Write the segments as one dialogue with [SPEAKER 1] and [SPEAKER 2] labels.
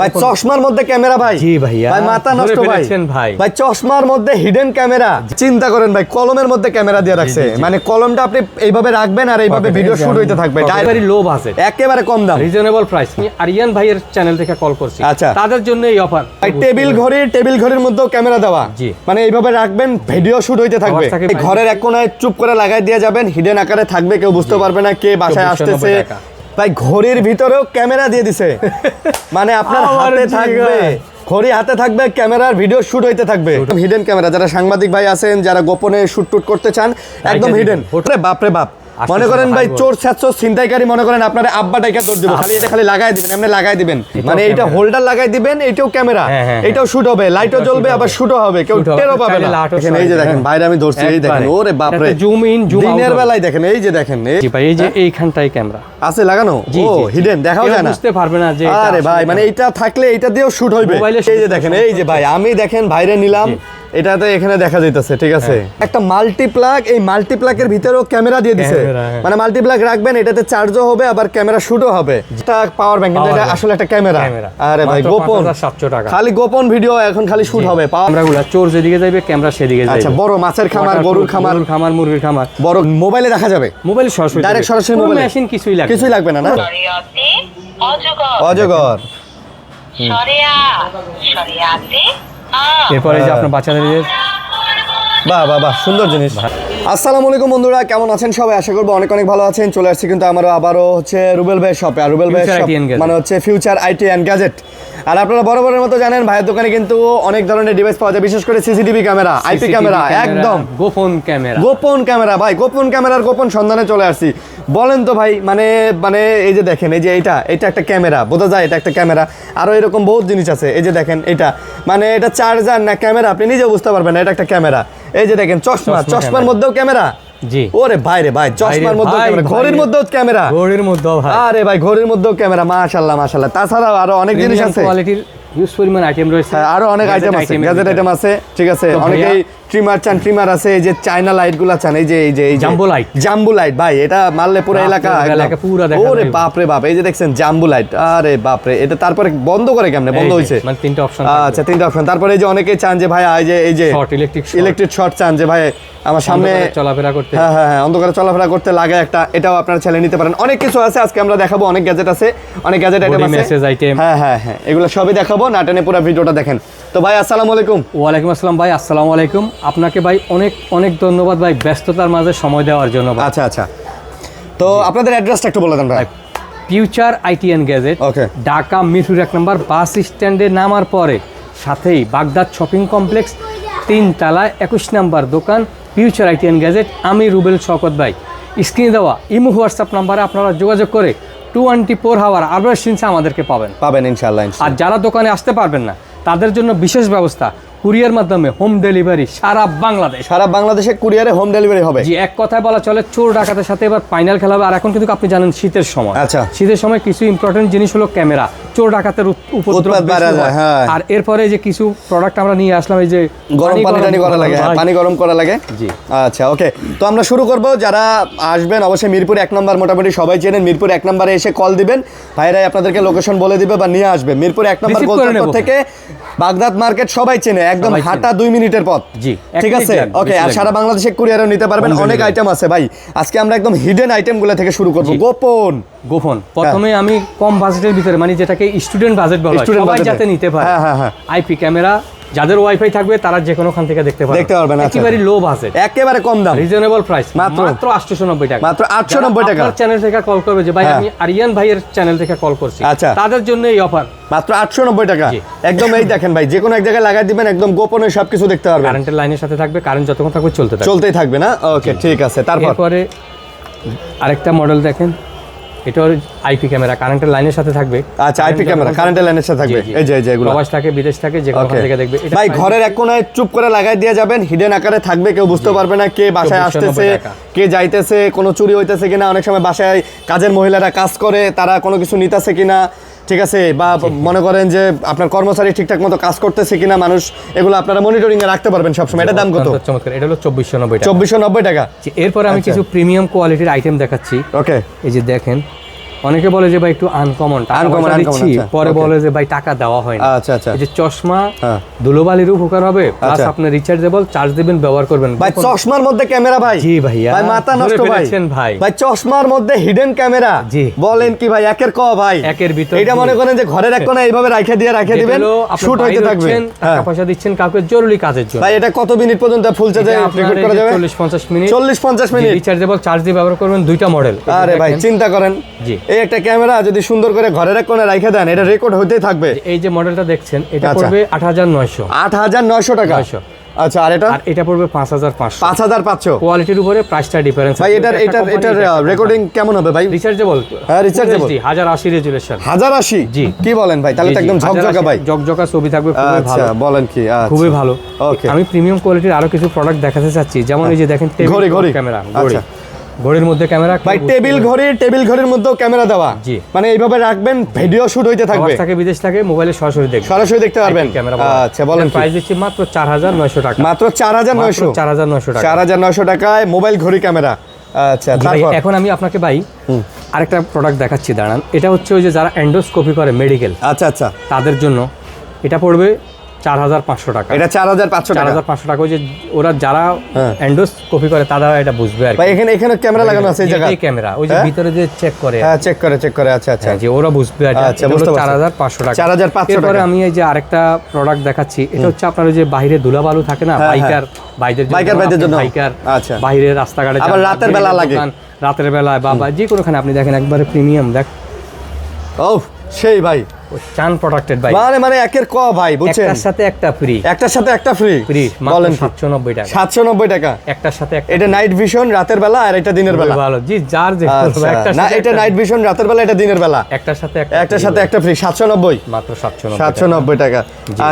[SPEAKER 1] ভাই চশমার মধ্যে ক্যামেরা ভাই।
[SPEAKER 2] জি ভাইয়া।
[SPEAKER 1] ভাই মাথা নষ্ট ভাই।
[SPEAKER 2] ভাই।
[SPEAKER 1] চশমার মধ্যে হিডেন ক্যামেরা চিন্তা করেন ভাই কলমের মধ্যে ক্যামেরা দিয়ে রাখছে। মানে কলমটা আপনি এইভাবে রাখবেন আর এইভাবে ভিডিও শুট হইতে থাকবে।
[SPEAKER 2] লো বাজেট
[SPEAKER 1] একেবারে কম দাম।
[SPEAKER 2] রিজনেবল প্রাইস আমি আরিয়ান ভাইয়ের চ্যানেল থেকে কল করছি।
[SPEAKER 1] আচ্ছা।
[SPEAKER 2] তাদের জন্য এই অফার
[SPEAKER 1] ভাই টেবিল ঘড়ি টেবিল ঘড়ির মধ্যেও ক্যামেরা দেওয়া। মানে এইভাবে রাখবেন ভিডিও শুট হইতে থাকবে। ঘরের এক কোনায় চুপ করে লাগাই দিয়ে যাবেন হিডেন আকারে থাকবে কেউ বুঝতে পারবে না কে বাসায় আসতেছে। ভাই ঘড়ির ভিতরেও ক্যামেরা দিয়ে দিছে। মানে আপনার হাতে থাকবে ঘড়ি হাতে থাকবে ক্যামেরার ভিডিও শুট হইতে থাকবে। হিডেন ক্যামেরা যারা সাংবাদিক ভাই আছেন যারা গোপনে শুট টুট করতে চান একদম। হিডেন বাপরে বাপ। মনে করেন ভাই চোর ছাত্র ছিনতাইকারী মনে করেন আপনার আব্বা ডাইকা দৌড় দিব। খালি এটা খালি লাগাই দিবেন এমনি লাগাই দিবেন। মানে এইটা হোল্ডার লাগাই দিবেন এটাও ক্যামেরা
[SPEAKER 2] হ্যাঁ, হ্যাঁ,
[SPEAKER 1] এটাও শুট হবে লাইটও জ্বলবে আবার শুটও হবে কেউ টেরও পাবে না। দেখেন এই যে দেখেন বাইরে আমি ধরছি এই দেখেন ওরে
[SPEAKER 2] এটাতে zoom in, zoom out
[SPEAKER 1] দিনের বেলায় দেখেন এই যে দেখেন এই
[SPEAKER 2] ভাই এই যে এইখানটাই ক্যামেরা
[SPEAKER 1] আছে লাগানো? ও। হিডেন দেখাও যায় না।
[SPEAKER 2] বুঝতে পারবে না যে
[SPEAKER 1] আরে ভাই মানে এইটা থাকলে এইটা দিয়েও শুট হইবে।
[SPEAKER 2] মোবাইলে
[SPEAKER 1] এই যে দেখেন এই যে ভাই আমি দেখেন বাইরে নিলাম। এটাতে এখানে দেখা যাইতেছে ঠিক আছে?
[SPEAKER 2] হ্যাঁ।
[SPEAKER 1] একটা মাল্টিপ্লাগ এই মাল্টিপ্লাগের ভিতরেও ক্যামেরা দিয়ে দিছে।
[SPEAKER 2] হ্যাঁ।
[SPEAKER 1] মানে মাল্টিপ্লাগ রাখবেন এটাতে চার্জও হবে আবার ক্যামেরা শুটও হবে। এটা পাওয়ার ব্যাংক এটা আসলে একটা ক্যামেরা। আরে ভাই গোপন।
[SPEAKER 2] 5700 টাকা।
[SPEAKER 1] খালি গোপন ভিডিও এখন খালি শুট হবে পাওয়ার
[SPEAKER 2] ক্যামেরাগুলো চোর যেদিকে যাবে ক্যামেরা সেদিকে যাবে
[SPEAKER 1] আচ্ছা বড় মাছের খামার গরুর খামার।
[SPEAKER 2] খামার মুরগির খামার।
[SPEAKER 1] বড় মোবাইলে দেখা যাবে।
[SPEAKER 2] মোবাইল সরাসরি
[SPEAKER 1] ডাইরেক্ট সরাসরি মোবাইলে?
[SPEAKER 2] মেশিন কিছুই লাগবে
[SPEAKER 1] কিছুই লাগবে না না?
[SPEAKER 3] অজগর।
[SPEAKER 1] অজগর।
[SPEAKER 3] শরিয়া শরিয়াতে আ
[SPEAKER 2] এরপরে যে
[SPEAKER 1] হ্যাঁ।
[SPEAKER 2] আপনার বাচ্চাদের
[SPEAKER 1] বাহ বাহ বাহ সুন্দর জিনিস। আসসালামু আলাইকুম বন্ধুরা কেমন আছেন সবাই? আশা করব অনেক অনেক ভালো আছেন। চলে আসছি কিন্তু আমারও আবারও হচ্ছে রুবেল ভাই শপে আর রুবেল ভাই। মানে হচ্ছে ফিউচার আইটি অ্যান্ড গ্যাজেট আর আপনারা বরাবরের মতো জানেন ভাইয়ের দোকানে কিন্তু অনেক ধরনের ডিভাইস পাওয়া যায় বিশেষ করে সিসিটিভি ক্যামেরা আইপি ক্যামেরা একদম।
[SPEAKER 2] গোপন ক্যামেরা
[SPEAKER 1] গোপন ক্যামেরা ভাই গোপন ক্যামেরার গোপন সন্ধানে চলে আসছি। বলেন তো ভাই মানে মানে এই যে দেখেন এই যে এটা এটা একটা ক্যামেরা বোঝা যায় এটা একটা ক্যামেরা আরও এরকম বহুত জিনিস আছে এই যে দেখেন এটা মানে এটা চার্জার না ক্যামেরা আপনি নিজে বুঝতে পারবেন না এটা একটা ক্যামেরা এই যে দেখেন চশমা
[SPEAKER 2] চশমা
[SPEAKER 1] চশমার মধ্যেও ক্যামেরা?
[SPEAKER 2] জি।
[SPEAKER 1] ওরে ভাই চশমার মধ্যেও
[SPEAKER 2] ভাই,
[SPEAKER 1] ক্যামেরা
[SPEAKER 2] ভাই
[SPEAKER 1] ঘড়ির মধ্যেও ক্যামেরা।
[SPEAKER 2] ঘড়ির মধ্যেও ভাই।
[SPEAKER 1] আরে ভাই ঘড়ির মধ্যেও ক্যামেরা তাছাড়াও আরও অনেক জিনিস আছে।
[SPEAKER 2] কোয়ালিটির ইউজ পরিমাণ আইটেম রয়েছে।
[SPEAKER 1] হ্যাঁ, আরও অনেক আইটেম আছে গ্যাজেট আইটেম আছে ঠিক আছে অনেকেই ট্রিমার চান ট্রিমার আছে এই যে চায়না লাইটগুলা চান এই যে এই যে
[SPEAKER 2] Jumbo light।
[SPEAKER 1] জাম্বু লাইট ভাই এটা মারলে পুরো এলাকা
[SPEAKER 2] এলাকা পুরো দেখা
[SPEAKER 1] ওরে বাপ রে বাপ এই যে দেখছেন জাম্বু লাইট আরে বাপ রে এটা তারপরে বন্ধ করে কেমনে? বন্ধ হয়েছে
[SPEAKER 2] মানে তিনটা অপশন
[SPEAKER 1] আচ্ছা তিনটা অপশন তারপরে এই যে অনেকেই চান যে ভাই এই যে এই যে
[SPEAKER 2] electric short।
[SPEAKER 1] ইলেকট্রিক শর্ট চান যে ভাই আমার সামনে
[SPEAKER 2] চলাফেরা করতে।
[SPEAKER 1] হ্যাঁ হ্যাঁ হ্যাঁ অন্ধকারে চলাফেরা করতে লাগে একটা এটাও আপনারা ছেলে নিতে পারেন। অনেক কিছু আছে আজকে আমরা দেখাবো অনেক গ্যাজেট আছে অনেক গ্যাজেট আইটেম আছে। হ্যাঁ হ্যাঁ হ্যাঁ এগুলো সবই দেখাবো। নাটেনে পুরো ভিডিওটা দেখেন। তো ভাই আসসালামু আলাইকুম।
[SPEAKER 2] ওয়ালাইকুম আসসালাম ভাই আসসালামু আলাইকুম। আপনাকে ভাই অনেক অনেক ধন্যবাদ ভাই ব্যস্ততার মাঝে সময় দেওয়ার জন্য
[SPEAKER 1] আচ্ছা আচ্ছা। তো আপনাদের অ্যাড্রেসটা একটু বলে দেন ভাই।
[SPEAKER 2] Future IT and gadget
[SPEAKER 1] Okay.
[SPEAKER 2] Dhaka Mirpur এক নম্বর বাস স্ট্যান্ডে নামার পরে সাথেই বাগদাদ শপিং কমপ্লেক্স তিন তালায় একুশ নাম্বার দোকান ফিউচার আইটি অ্যান্ড গ্যাজেট আমি রুবেল শকত ভাই। স্ক্রিনে দেওয়া ইমো হোয়াটসঅ্যাপ নাম্বারে আপনারা যোগাযোগ করে টোয়েন্টি ফোর হাওয়ার আরও সিনসে আমাদেরকে পাবেন।
[SPEAKER 1] পাবেন ইনশাল্লাহ
[SPEAKER 2] আর যারা দোকানে আসতে পারবেন না তাদের জন্য বিশেষ ব্যবস্থা কুরিয়ার মাধ্যমে হোম ডেলিভারি সারা বাংলাদেশ।
[SPEAKER 1] সারা বাংলাদেশে কুরিয়ারে হোম ডেলিভারি হবে।
[SPEAKER 2] জি এক কথায় বলা চলে চোর ডাকাতের সাথে এবার ফাইনাল খেলা হবে। আর এখন কিন্তু আপনি জানেন শীতের সময়।
[SPEAKER 1] আচ্ছা।
[SPEAKER 2] শীতের সময় কিছু ইম্পর্টেন্ট জিনিস হলো ক্যামেরা চোর ডাকাতের উপ- উপদ্রব হ্যাঁ। আর এরপরে যে কিছু প্রোডাক্ট আমরা নিয়ে আসলাম এই যে
[SPEAKER 1] গরম পানি টানি করা লাগে হ্যাঁ, পানি গরম করা লাগে।
[SPEAKER 2] জি।
[SPEAKER 1] আচ্ছা ওকে। তো আমরা শুরু করব। যারা আসবেন অবশ্যই মিরপুর এক নম্বর মোটামুটি সবাই চেনেন। মিরপুর এক নম্বরে এসে কল দিবেন। ভাইরাই আপনাদেরকে লোকেশন বলে দিবে বা নিয়ে আসবে। মিরপুর এক নম্বর। থেকে বাগদাদ মার্কেট সবাই চেনে। একদম হাঁটা দুই মিনিটের পথ।
[SPEAKER 2] জি,
[SPEAKER 1] ঠিক আছে? ওকে আর সারা বাংলাদেশে কুরিয়ারও নিতে পারবেন অনেক আইটেম আছে। ভাই আজকে আমরা একদম হিডেন আইটেমগুলো থেকে শুরু করব। গোপন।
[SPEAKER 2] গোপন। প্রথমে আমি কম বাজেটের ভিতরে মানে যেটাকে স্টুডেন্ট বাজেট বলা হয়, সবাই যাতে নিতে পারে।
[SPEAKER 1] হ্যাঁ, হ্যাঁ, হ্যাঁ।
[SPEAKER 2] আইপি ক্যামেরা যাদের ওয়াইফাই থাকবে তারা যে কোনো খান থেকে দেখতে পারবে।
[SPEAKER 1] দেখতে পারবেন, আচ্ছা।
[SPEAKER 2] একেবারে লো বাজেট
[SPEAKER 1] একেবারে কম দাম।
[SPEAKER 2] রিজনেবল প্রাইস
[SPEAKER 1] মাত্র?
[SPEAKER 2] মাত্র আটশো নব্বই টাকা।
[SPEAKER 1] মাত্র 890 টাকা।
[SPEAKER 2] আপনার চ্যানেল থেকে কল করবে যে ভাই
[SPEAKER 1] হ্যাঁ।
[SPEAKER 2] আমি আরিয়ান ভাইয়ের চ্যানেল থেকে কল করছি।
[SPEAKER 1] আচ্ছা।
[SPEAKER 2] তাদের জন্য এই অফার
[SPEAKER 1] মাত্র আটশো নব্বই টাকা। একদম এই দেখেন ভাই যে কোনো এক জায়গায় লাগাই দিবেন একদম গোপনে সবকিছু দেখতে পারবেন।
[SPEAKER 2] কারেন্টের লাইনের সাথে থাকবে কারেন্ট যতক্ষণ থাকবে চলতে থাকবে।
[SPEAKER 1] চলতেই থাকবে না? ওকে ঠিক আছে তারপর?
[SPEAKER 2] আরেকটা মডেল দেখেন। আইপি ক্যামেরা কারেন্টের লাইনের সাথে থাকবে।
[SPEAKER 1] আচ্ছা আইপি ক্যামেরা কারেন্টের লাইনের সাথে থাকবে। এই যে এই যে এগুলো।
[SPEAKER 2] প্রবাস থাকে বিদেশ থাকে যে কোনো থেকে দেখবে।
[SPEAKER 1] ভাই ঘরের এক কোণায় চুপ করে লাগাই দিয়ে যাবেন হিডেন আকারে থাকবে কেউ বুঝতে পারবে না কে বাসায় আসতেছে কে যাইতেছে কোনো চুরি হইতেছে কিনা অনেক সময় বাসায় কাজের মহিলারা কাজ করে তারা কোনো কিছু নিতেছে কিনা। ঠিক আছে বা মনে করেন যে আপনার কর্মচারী ঠিকঠাক মতো কাজ করতেছে কিনা মানুষ এগুলো আপনারা মনিটরিং এ রাখতে পারবেন সবসময়। এটা দাম কত?
[SPEAKER 2] চমৎকার। এটা হলো চব্বিশশো নব্বই টাকা।
[SPEAKER 1] চব্বিশশো নব্বই টাকা।
[SPEAKER 2] এরপরে আমি
[SPEAKER 1] আচ্ছা।
[SPEAKER 2] কিছু প্রিমিয়াম কোয়ালিটির আইটেম দেখাচ্ছি।
[SPEAKER 1] ওকে
[SPEAKER 2] এই যে দেখেন অনেকে বলে যে ভাই একটু আনকমন
[SPEAKER 1] Uncommon,
[SPEAKER 2] দিচ্ছি।
[SPEAKER 1] আচ্ছা,
[SPEAKER 2] পরে বলে যে ভাই টাকা দেওয়া হয় না।
[SPEAKER 1] আচ্ছা আচ্ছা।
[SPEAKER 2] এই যে চশমা
[SPEAKER 1] হ্যাঁ।
[SPEAKER 2] ধুলোবালির উপকার হবে প্লাস
[SPEAKER 1] আচ্ছা।
[SPEAKER 2] আপনি রিচার্জেবল চার্জ দিবেন ব্যবহার করবেন।
[SPEAKER 1] ভাই চশমার মধ্যে ক্যামেরা ভাই।
[SPEAKER 2] জি ভাইয়া,
[SPEAKER 1] ভাই মাথা নষ্ট ভাই।
[SPEAKER 2] ভাই।
[SPEAKER 1] ভাই চশমার মধ্যে হিডেন ক্যামেরা
[SPEAKER 2] জি।
[SPEAKER 1] বলেন কি ভাই একের ক ভাই?
[SPEAKER 2] একের ভিতর
[SPEAKER 1] এটা মনে করেন যে ঘরের এক কোণে এইভাবে রাখে দিয়ে রাখে দিবেন শুট হইতে থাকবে। হ্যাঁ।
[SPEAKER 2] টাকা পয়সা দিচ্ছেন কাউকে জরুরি কাজের জন্য।
[SPEAKER 1] ভাই এটা কত মিনিট পর্যন্ত ফুল চার্জে রেকর্ড করা যাবে?
[SPEAKER 2] 40 50 মিনিট
[SPEAKER 1] চল্লিশ পঞ্চাশ মিনিট।
[SPEAKER 2] রিচার্জেবল চার্জ দিয়ে ব্যবহার করবেন দুইটা মডেল
[SPEAKER 1] আরে ভাই চিন্তা করেন।
[SPEAKER 2] জি।
[SPEAKER 1] এই একটা ক্যামেরা যদি সুন্দর করে ঘরের এক কোণে রাখে দেন এটা রেকর্ড হইতেই থাকবে।
[SPEAKER 2] এই যে মডেলটা দেখছেন এটা
[SPEAKER 1] আচ্ছা।
[SPEAKER 2] পড়বে আট হাজার নয়শো।
[SPEAKER 1] আট হাজার নয়শো টাকা।
[SPEAKER 2] 900
[SPEAKER 1] আচ্ছা আর এটা?
[SPEAKER 2] আর এটা পড়বে পাঁচ হাজার পাঁচশো।
[SPEAKER 1] পাঁচ হাজার পাঁচশো।
[SPEAKER 2] কোয়ালিটির উপরে প্রাইসটা ডিফারেন্স
[SPEAKER 1] ভাই এটার এটার এটার রেকর্ডিং কেমন হবে ভাই?
[SPEAKER 2] রিচার্জেবল
[SPEAKER 1] হ্যাঁ।
[SPEAKER 2] হাজার আশি রেজুলেশন
[SPEAKER 1] হাজার আশি?
[SPEAKER 2] জি।
[SPEAKER 1] কি বলেন ভাই? তাহলে তো একদম ঝকঝকা ভাই।
[SPEAKER 2] ঝকঝকা ছবি থাকবে খুবই
[SPEAKER 1] আচ্ছা বলেন কি আচ্ছা।
[SPEAKER 2] খুবই ভালো।
[SPEAKER 1] ওকে
[SPEAKER 2] আমি প্রিমিয়াম কোয়ালিটির আরও কিছু প্রোডাক্ট দেখাতে চাচ্ছি। যেমন এই যে দেখেন টেবিল। ক্যামেরা
[SPEAKER 1] আচ্ছা।
[SPEAKER 2] ঘড়ির মধ্যে ক্যামেরা
[SPEAKER 1] ভাই টেবিল ঘড়ি টেবিল ঘড়ির মধ্যেও ক্যামেরা দেওয়া।
[SPEAKER 2] জি।
[SPEAKER 1] মানে এইভাবে রাখবেন ভিডিও শুট হইতে থাকবে।
[SPEAKER 2] থাকে বিদেশ থাকে মোবাইলে সরাসরি দেখবে
[SPEAKER 1] সরাসরি দেখতে পারবেন।
[SPEAKER 2] ক্যামেরা
[SPEAKER 1] আচ্ছা বলেন
[SPEAKER 2] প্রাইস দিচ্ছি মাত্র চার হাজার নয়শো টাকা।
[SPEAKER 1] মাত্র চার হাজার নয়শো।
[SPEAKER 2] চার হাজার নয়শো টাকা।
[SPEAKER 1] চার হাজার নয়শো টাকায় মোবাইল ঘড়ি ক্যামেরা। আচ্ছা তারপর?
[SPEAKER 2] এখন আমি আপনাকে ভাই আরেকটা প্রোডাক্ট দেখাচ্ছি দাঁড়ান। এটা হচ্ছে ওই যে যারা এন্ডোস্কোপি করে মেডিকেল
[SPEAKER 1] আচ্ছা আচ্ছা।
[SPEAKER 2] তাদের জন্য। এটা পড়বে চার হাজার পাঁচশো টাকা
[SPEAKER 1] এটা চার হাজার পাঁচশো
[SPEAKER 2] চার হাজার পাঁচশো টাকা ওই যে ওরা যারা
[SPEAKER 1] হ্যাঁ।
[SPEAKER 2] এন্ডোস্কোপি করে তারা এটা বুঝবে আর।
[SPEAKER 1] এখানে এখানে ক্যামেরা লাগানো আছে এই
[SPEAKER 2] ক্যামেরা ওই যে
[SPEAKER 1] হ্যাঁ?
[SPEAKER 2] ভিতরে যে চেক করে
[SPEAKER 1] হ্যাঁ চেক করে চেক করে আচ্ছা আচ্ছা
[SPEAKER 2] হ্যাঁ, যে ওরা বুঝবে আর
[SPEAKER 1] আচ্ছা।
[SPEAKER 2] চার হাজার পাঁচশো টাকা
[SPEAKER 1] 4,500
[SPEAKER 2] এরপরে
[SPEAKER 1] টাকা।
[SPEAKER 2] আমি এই যে আরেকটা প্রোডাক্ট দেখাচ্ছি এটা হচ্ছে আপনার ওই যে বাইরে ধুলাবালু থাকে না
[SPEAKER 1] হ্যাঁ, হ্যাঁ।
[SPEAKER 2] বাইকার বাইদের জন্য
[SPEAKER 1] বাইকার
[SPEAKER 2] আপনি
[SPEAKER 1] জন্য।
[SPEAKER 2] বাইকার
[SPEAKER 1] আচ্ছা।
[SPEAKER 2] বাইরে রাস্তাঘাটে
[SPEAKER 1] আবার রাতের বেলা লাগে।
[SPEAKER 2] রাতের বেলায় বা যে কোনোখানে আপনি দেখেন একবারে প্রিমিয়াম দেখ
[SPEAKER 1] ও সেই ভাই
[SPEAKER 2] চান
[SPEAKER 1] মানে মানে একের ক ভাই বুঝছেন?
[SPEAKER 2] একটার সাথে একটা ফ্রি
[SPEAKER 1] একটার সাথে একটা ফ্রি
[SPEAKER 2] ফ্রি
[SPEAKER 1] বলেন
[SPEAKER 2] মাত্র সাতশো নব্বই টাকা।
[SPEAKER 1] সাতশো নব্বই টাকা?
[SPEAKER 2] একটার সাথে একটা
[SPEAKER 1] এটা নাইট ভিশন রাতের বেলা আর এটা দিনের বেলা?
[SPEAKER 2] ভালো জি যার যে
[SPEAKER 1] আচ্ছা না এটা নাইট ভিশন রাতের বেলা এটা দিনের বেলা?
[SPEAKER 2] একটার সাথে একটা
[SPEAKER 1] একটার সাথে একটা ফ্রি সাতশো নব্বই?
[SPEAKER 2] মাত্র সাতশো
[SPEAKER 1] সাতশো নব্বই টাকা।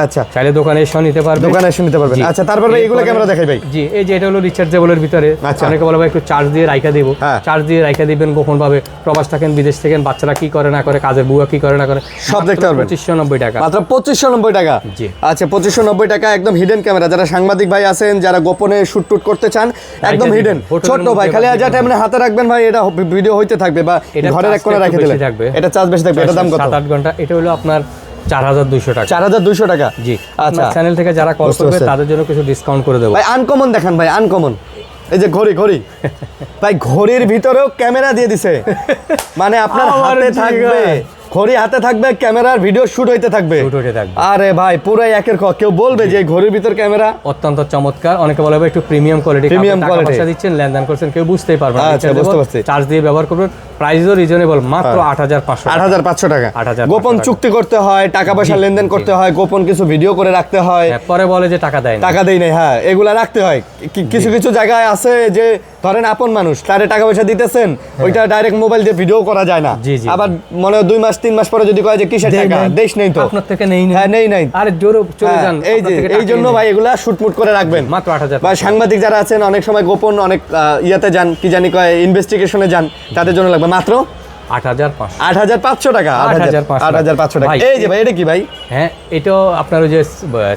[SPEAKER 1] আচ্ছা।
[SPEAKER 2] চাইলে দোকানে এসেও নিতে
[SPEAKER 1] দোকানে এসে নিতে পারবেন। আচ্ছা তারপর ভাই এগুলো ক্যামেরা দেখাই ভাই।
[SPEAKER 2] জি এই যে এটা হলো রিচার্জেবলের ভিতরে।
[SPEAKER 1] আচ্ছা।
[SPEAKER 2] অনেকে বলে ভাই একটু চার্জ দিয়ে রাইখা দিব।
[SPEAKER 1] হ্যাঁ।
[SPEAKER 2] চার্জ দিয়ে রাইখা দিবেন গোপন ভাবে প্রবাস থাকেন বিদেশ থাকেন বাচ্চারা কি করে না করে কাজের বুয়া কি করে না করে।
[SPEAKER 1] সব দেখতে পারবেন।
[SPEAKER 2] পঁচিশশো নব্বই টাকা।
[SPEAKER 1] মাত্র পঁচিশশো নব্বই টাকা?
[SPEAKER 2] জি।
[SPEAKER 1] আচ্ছা পঁচিশশো নব্বই টাকা একদম হিডেন ক্যামেরা যারা সাংবাদিক ভাই আছেন যারা গোপনে শুট টুট করতে চান একদম হিডেন ছোট্ট ভাই খালি হাতে রাখবেন ভাই এটা ভিডিও হইতে থাকবে বা ঘরের এক কোণে রেখে দিলে এটা চার্জ বেশি থাকবে এটা দাম কত?
[SPEAKER 2] সাত আট ঘণ্টা এটা হলো আপনার চার হাজার দুইশো টাকা।
[SPEAKER 1] চার হাজার দুইশো টাকা?
[SPEAKER 2] জি।
[SPEAKER 1] আচ্ছা।
[SPEAKER 2] চ্যানেল থেকে যারা কল করবে তাদের জন্য কিছু ডিসকাউন্ট করে দেবো।
[SPEAKER 1] ভাই আনকমন দেখান ভাই আনকমন এই যে ঘড়ি ঘড়ি। ভাই ঘড়ির ভিতরেও ক্যামেরা দিয়ে দিছে। মানে আপনার হাতে থাকবে। ঘড়ি হাতে থাকবে ক্যামেরার ভিডিও শুট হইতে থাকবে।
[SPEAKER 2] Shoot হইতে থাকবে।
[SPEAKER 1] আরে ভাই পুরো একের ক। কেউ বলবে যে ঘড়ির ভিতর ক্যামেরা?
[SPEAKER 2] অত্যন্ত চমৎকার। অনেকে বলে ভাই একটু প্রিমিয়াম কোয়ালিটি
[SPEAKER 1] quality।
[SPEAKER 2] পয়সা দিচ্ছেন লেনদেন করছেন কেউ বুঝতেই পারবে না।
[SPEAKER 1] আচ্ছা, বুঝতে পারছি।
[SPEAKER 2] চার্জ দিয়ে ব্যবহার করবেন। প্রাইসও রিজনেবল মাত্র
[SPEAKER 1] হ্যাঁ।
[SPEAKER 2] আট হাজার পাঁচশো
[SPEAKER 1] আট হাজার পাঁচশো টাকা।
[SPEAKER 2] 8,500
[SPEAKER 1] গোপন চুক্তি করতে হয় টাকা পয়সা লেনদেন করতে হয় গোপন কিছু ভিডিও করে রাখতে হয়।
[SPEAKER 2] পরে বলে যে টাকা দেয় না।
[SPEAKER 1] টাকা দেই না হ্যাঁ এগুলা রাখতে হয়। কিছু কিছু জায়গায় আছে যে ধরেন আপন মানুষ তারে টাকা পয়সা দিতেছেন ওইটা ডাইরেক্ট মোবাইল দিয়ে ভিডিও করা যায় না।
[SPEAKER 2] হ্যাঁ।
[SPEAKER 1] আবার মনে হয় দুই মাস তিন মাস পরে যদি কয় যে কিসের টাকা? দেশ নেই তো।
[SPEAKER 2] আপনার থেকে নেই
[SPEAKER 1] হ্যাঁ নেই নাই।
[SPEAKER 2] আরে জোরে চলে
[SPEAKER 1] হ্যাঁ,
[SPEAKER 2] যান।
[SPEAKER 1] এই যে এই জন্য ভাই এগুলা শুটমুট করে রাখবেন।
[SPEAKER 2] মাত্র আট হাজার
[SPEAKER 1] বা সাংবাদিক যারা আছেন অনেক সময় গোপন অনেক ইয়াতে যান কি জানি কয় ইনভেস্টিগেশনে যান তাদের জন্য লাগবে। মাত্র
[SPEAKER 2] আট হাজার পাঁচশো।
[SPEAKER 1] আট হাজার পাঁচশো টাকা আট হাজার আট হাজার পাঁচশো টাকা। এই যে ভাই এটা কি ভাই?
[SPEAKER 2] হ্যাঁ এটাও আপনার ওই যে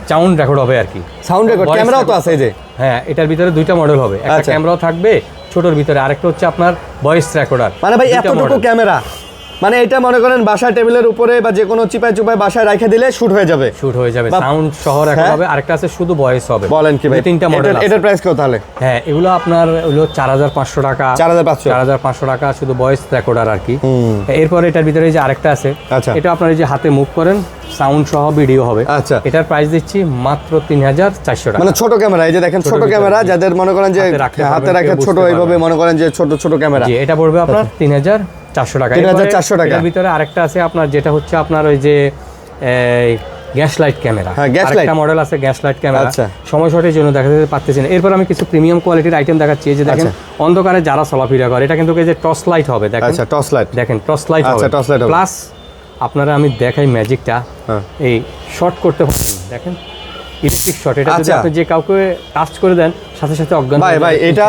[SPEAKER 2] সাউন্ড রেকর্ড হবে আর কি।
[SPEAKER 1] সাউন্ড রেকর্ড
[SPEAKER 2] Voice
[SPEAKER 1] ক্যামেরাও তো আছে এই যে।
[SPEAKER 2] হ্যাঁ এটার ভিতরে দুইটা মডেল হবে। একটা
[SPEAKER 1] আচ্ছা।
[SPEAKER 2] ক্যামেরাও থাকবে ছোটর ভিতরে। আরেকটা হচ্ছে আপনার ভয়েস রেকর্ডার
[SPEAKER 1] মানে ভাই এতটুকু ক্যামেরা মানে এটা মনে করেন বাসায় টেবিলের উপরে বা যে কোনো চিপায় চুপায় বাসায় রেখে দিলে শুট হয়ে যাবে।
[SPEAKER 2] শুট হয়ে যাবে। সাউন্ড সহ
[SPEAKER 1] হ্যাঁ।
[SPEAKER 2] হবে আরেকটা আছে শুধু ভয়েস হবে।
[SPEAKER 1] বলেন কি ভাই
[SPEAKER 2] তিনটা মডেল
[SPEAKER 1] এটার- প্রাইস কত তাহলে?
[SPEAKER 2] হ্যাঁ এগুলো আপনার হলো চার হাজার পাঁচশো টাকা।
[SPEAKER 1] 4,500
[SPEAKER 2] চার হাজার পাঁচশো টাকা শুধু ভয়েস রেকর্ডার আর কি। এরপরে এটার ভিতরে এই যে আরেকটা আছে
[SPEAKER 1] আচ্ছা।
[SPEAKER 2] এটা আপনার এই যে হাতে মুভ করেন সাউন্ড সহ ভিডিও হবে।
[SPEAKER 1] আচ্ছা।
[SPEAKER 2] এটার প্রাইস দিচ্ছি মাত্র তিন হাজার চারশো টাকা।
[SPEAKER 1] মানে ছোট ক্যামেরা এই যে দেখেন ছোট ক্যামেরা যাদের মনে করেন যে
[SPEAKER 2] হাতে
[SPEAKER 1] রাখে ছোট এইভাবে মনে করেন যে ছোট ছোট ক্যামেরা
[SPEAKER 2] জি এটা পড়বে আপনার তিন হাজার চারশো টাকা।
[SPEAKER 1] 3,400
[SPEAKER 2] এরপরে
[SPEAKER 1] টাকা।
[SPEAKER 2] এটার ভিতরে আরেকটা আছে আপনার যেটা হচ্ছে আপনার ওই যে গ্যাস লাইট ক্যামেরা।
[SPEAKER 1] হ্যাঁ,
[SPEAKER 2] আরেকটা
[SPEAKER 1] light।
[SPEAKER 2] মডেল আছে গ্যাস লাইট ক্যামেরা।
[SPEAKER 1] আচ্ছা।
[SPEAKER 2] সময় শর্টের জন্য দেখাতে পারতেছি না। এরপর আমি কিছু প্রিমিয়াম কোয়ালিটির আইটেম দেখাচ্ছি। যে দেখেন অন্ধকারে যারা চলাফেরা করে এটা কিন্তু যে টর্চ লাইট হবে দেখেন।
[SPEAKER 1] আচ্ছা টর্চ লাইট।
[SPEAKER 2] দেখেন টর্চ লাইট
[SPEAKER 1] আচ্ছা,
[SPEAKER 2] হবে। প্লাস আপনারা আমি দেখাই ম্যাজিকটা।
[SPEAKER 1] হ্যাঁ।
[SPEAKER 2] এই শর্ট করতে পারবেন দেখেন ইলেকট্রিক শর্ট এটা যদি
[SPEAKER 1] আচ্ছা।
[SPEAKER 2] আপনি যে কাউকে টাচ করে দেন সাথে সাথে অজ্ঞান
[SPEAKER 1] ভাই ভাই এটা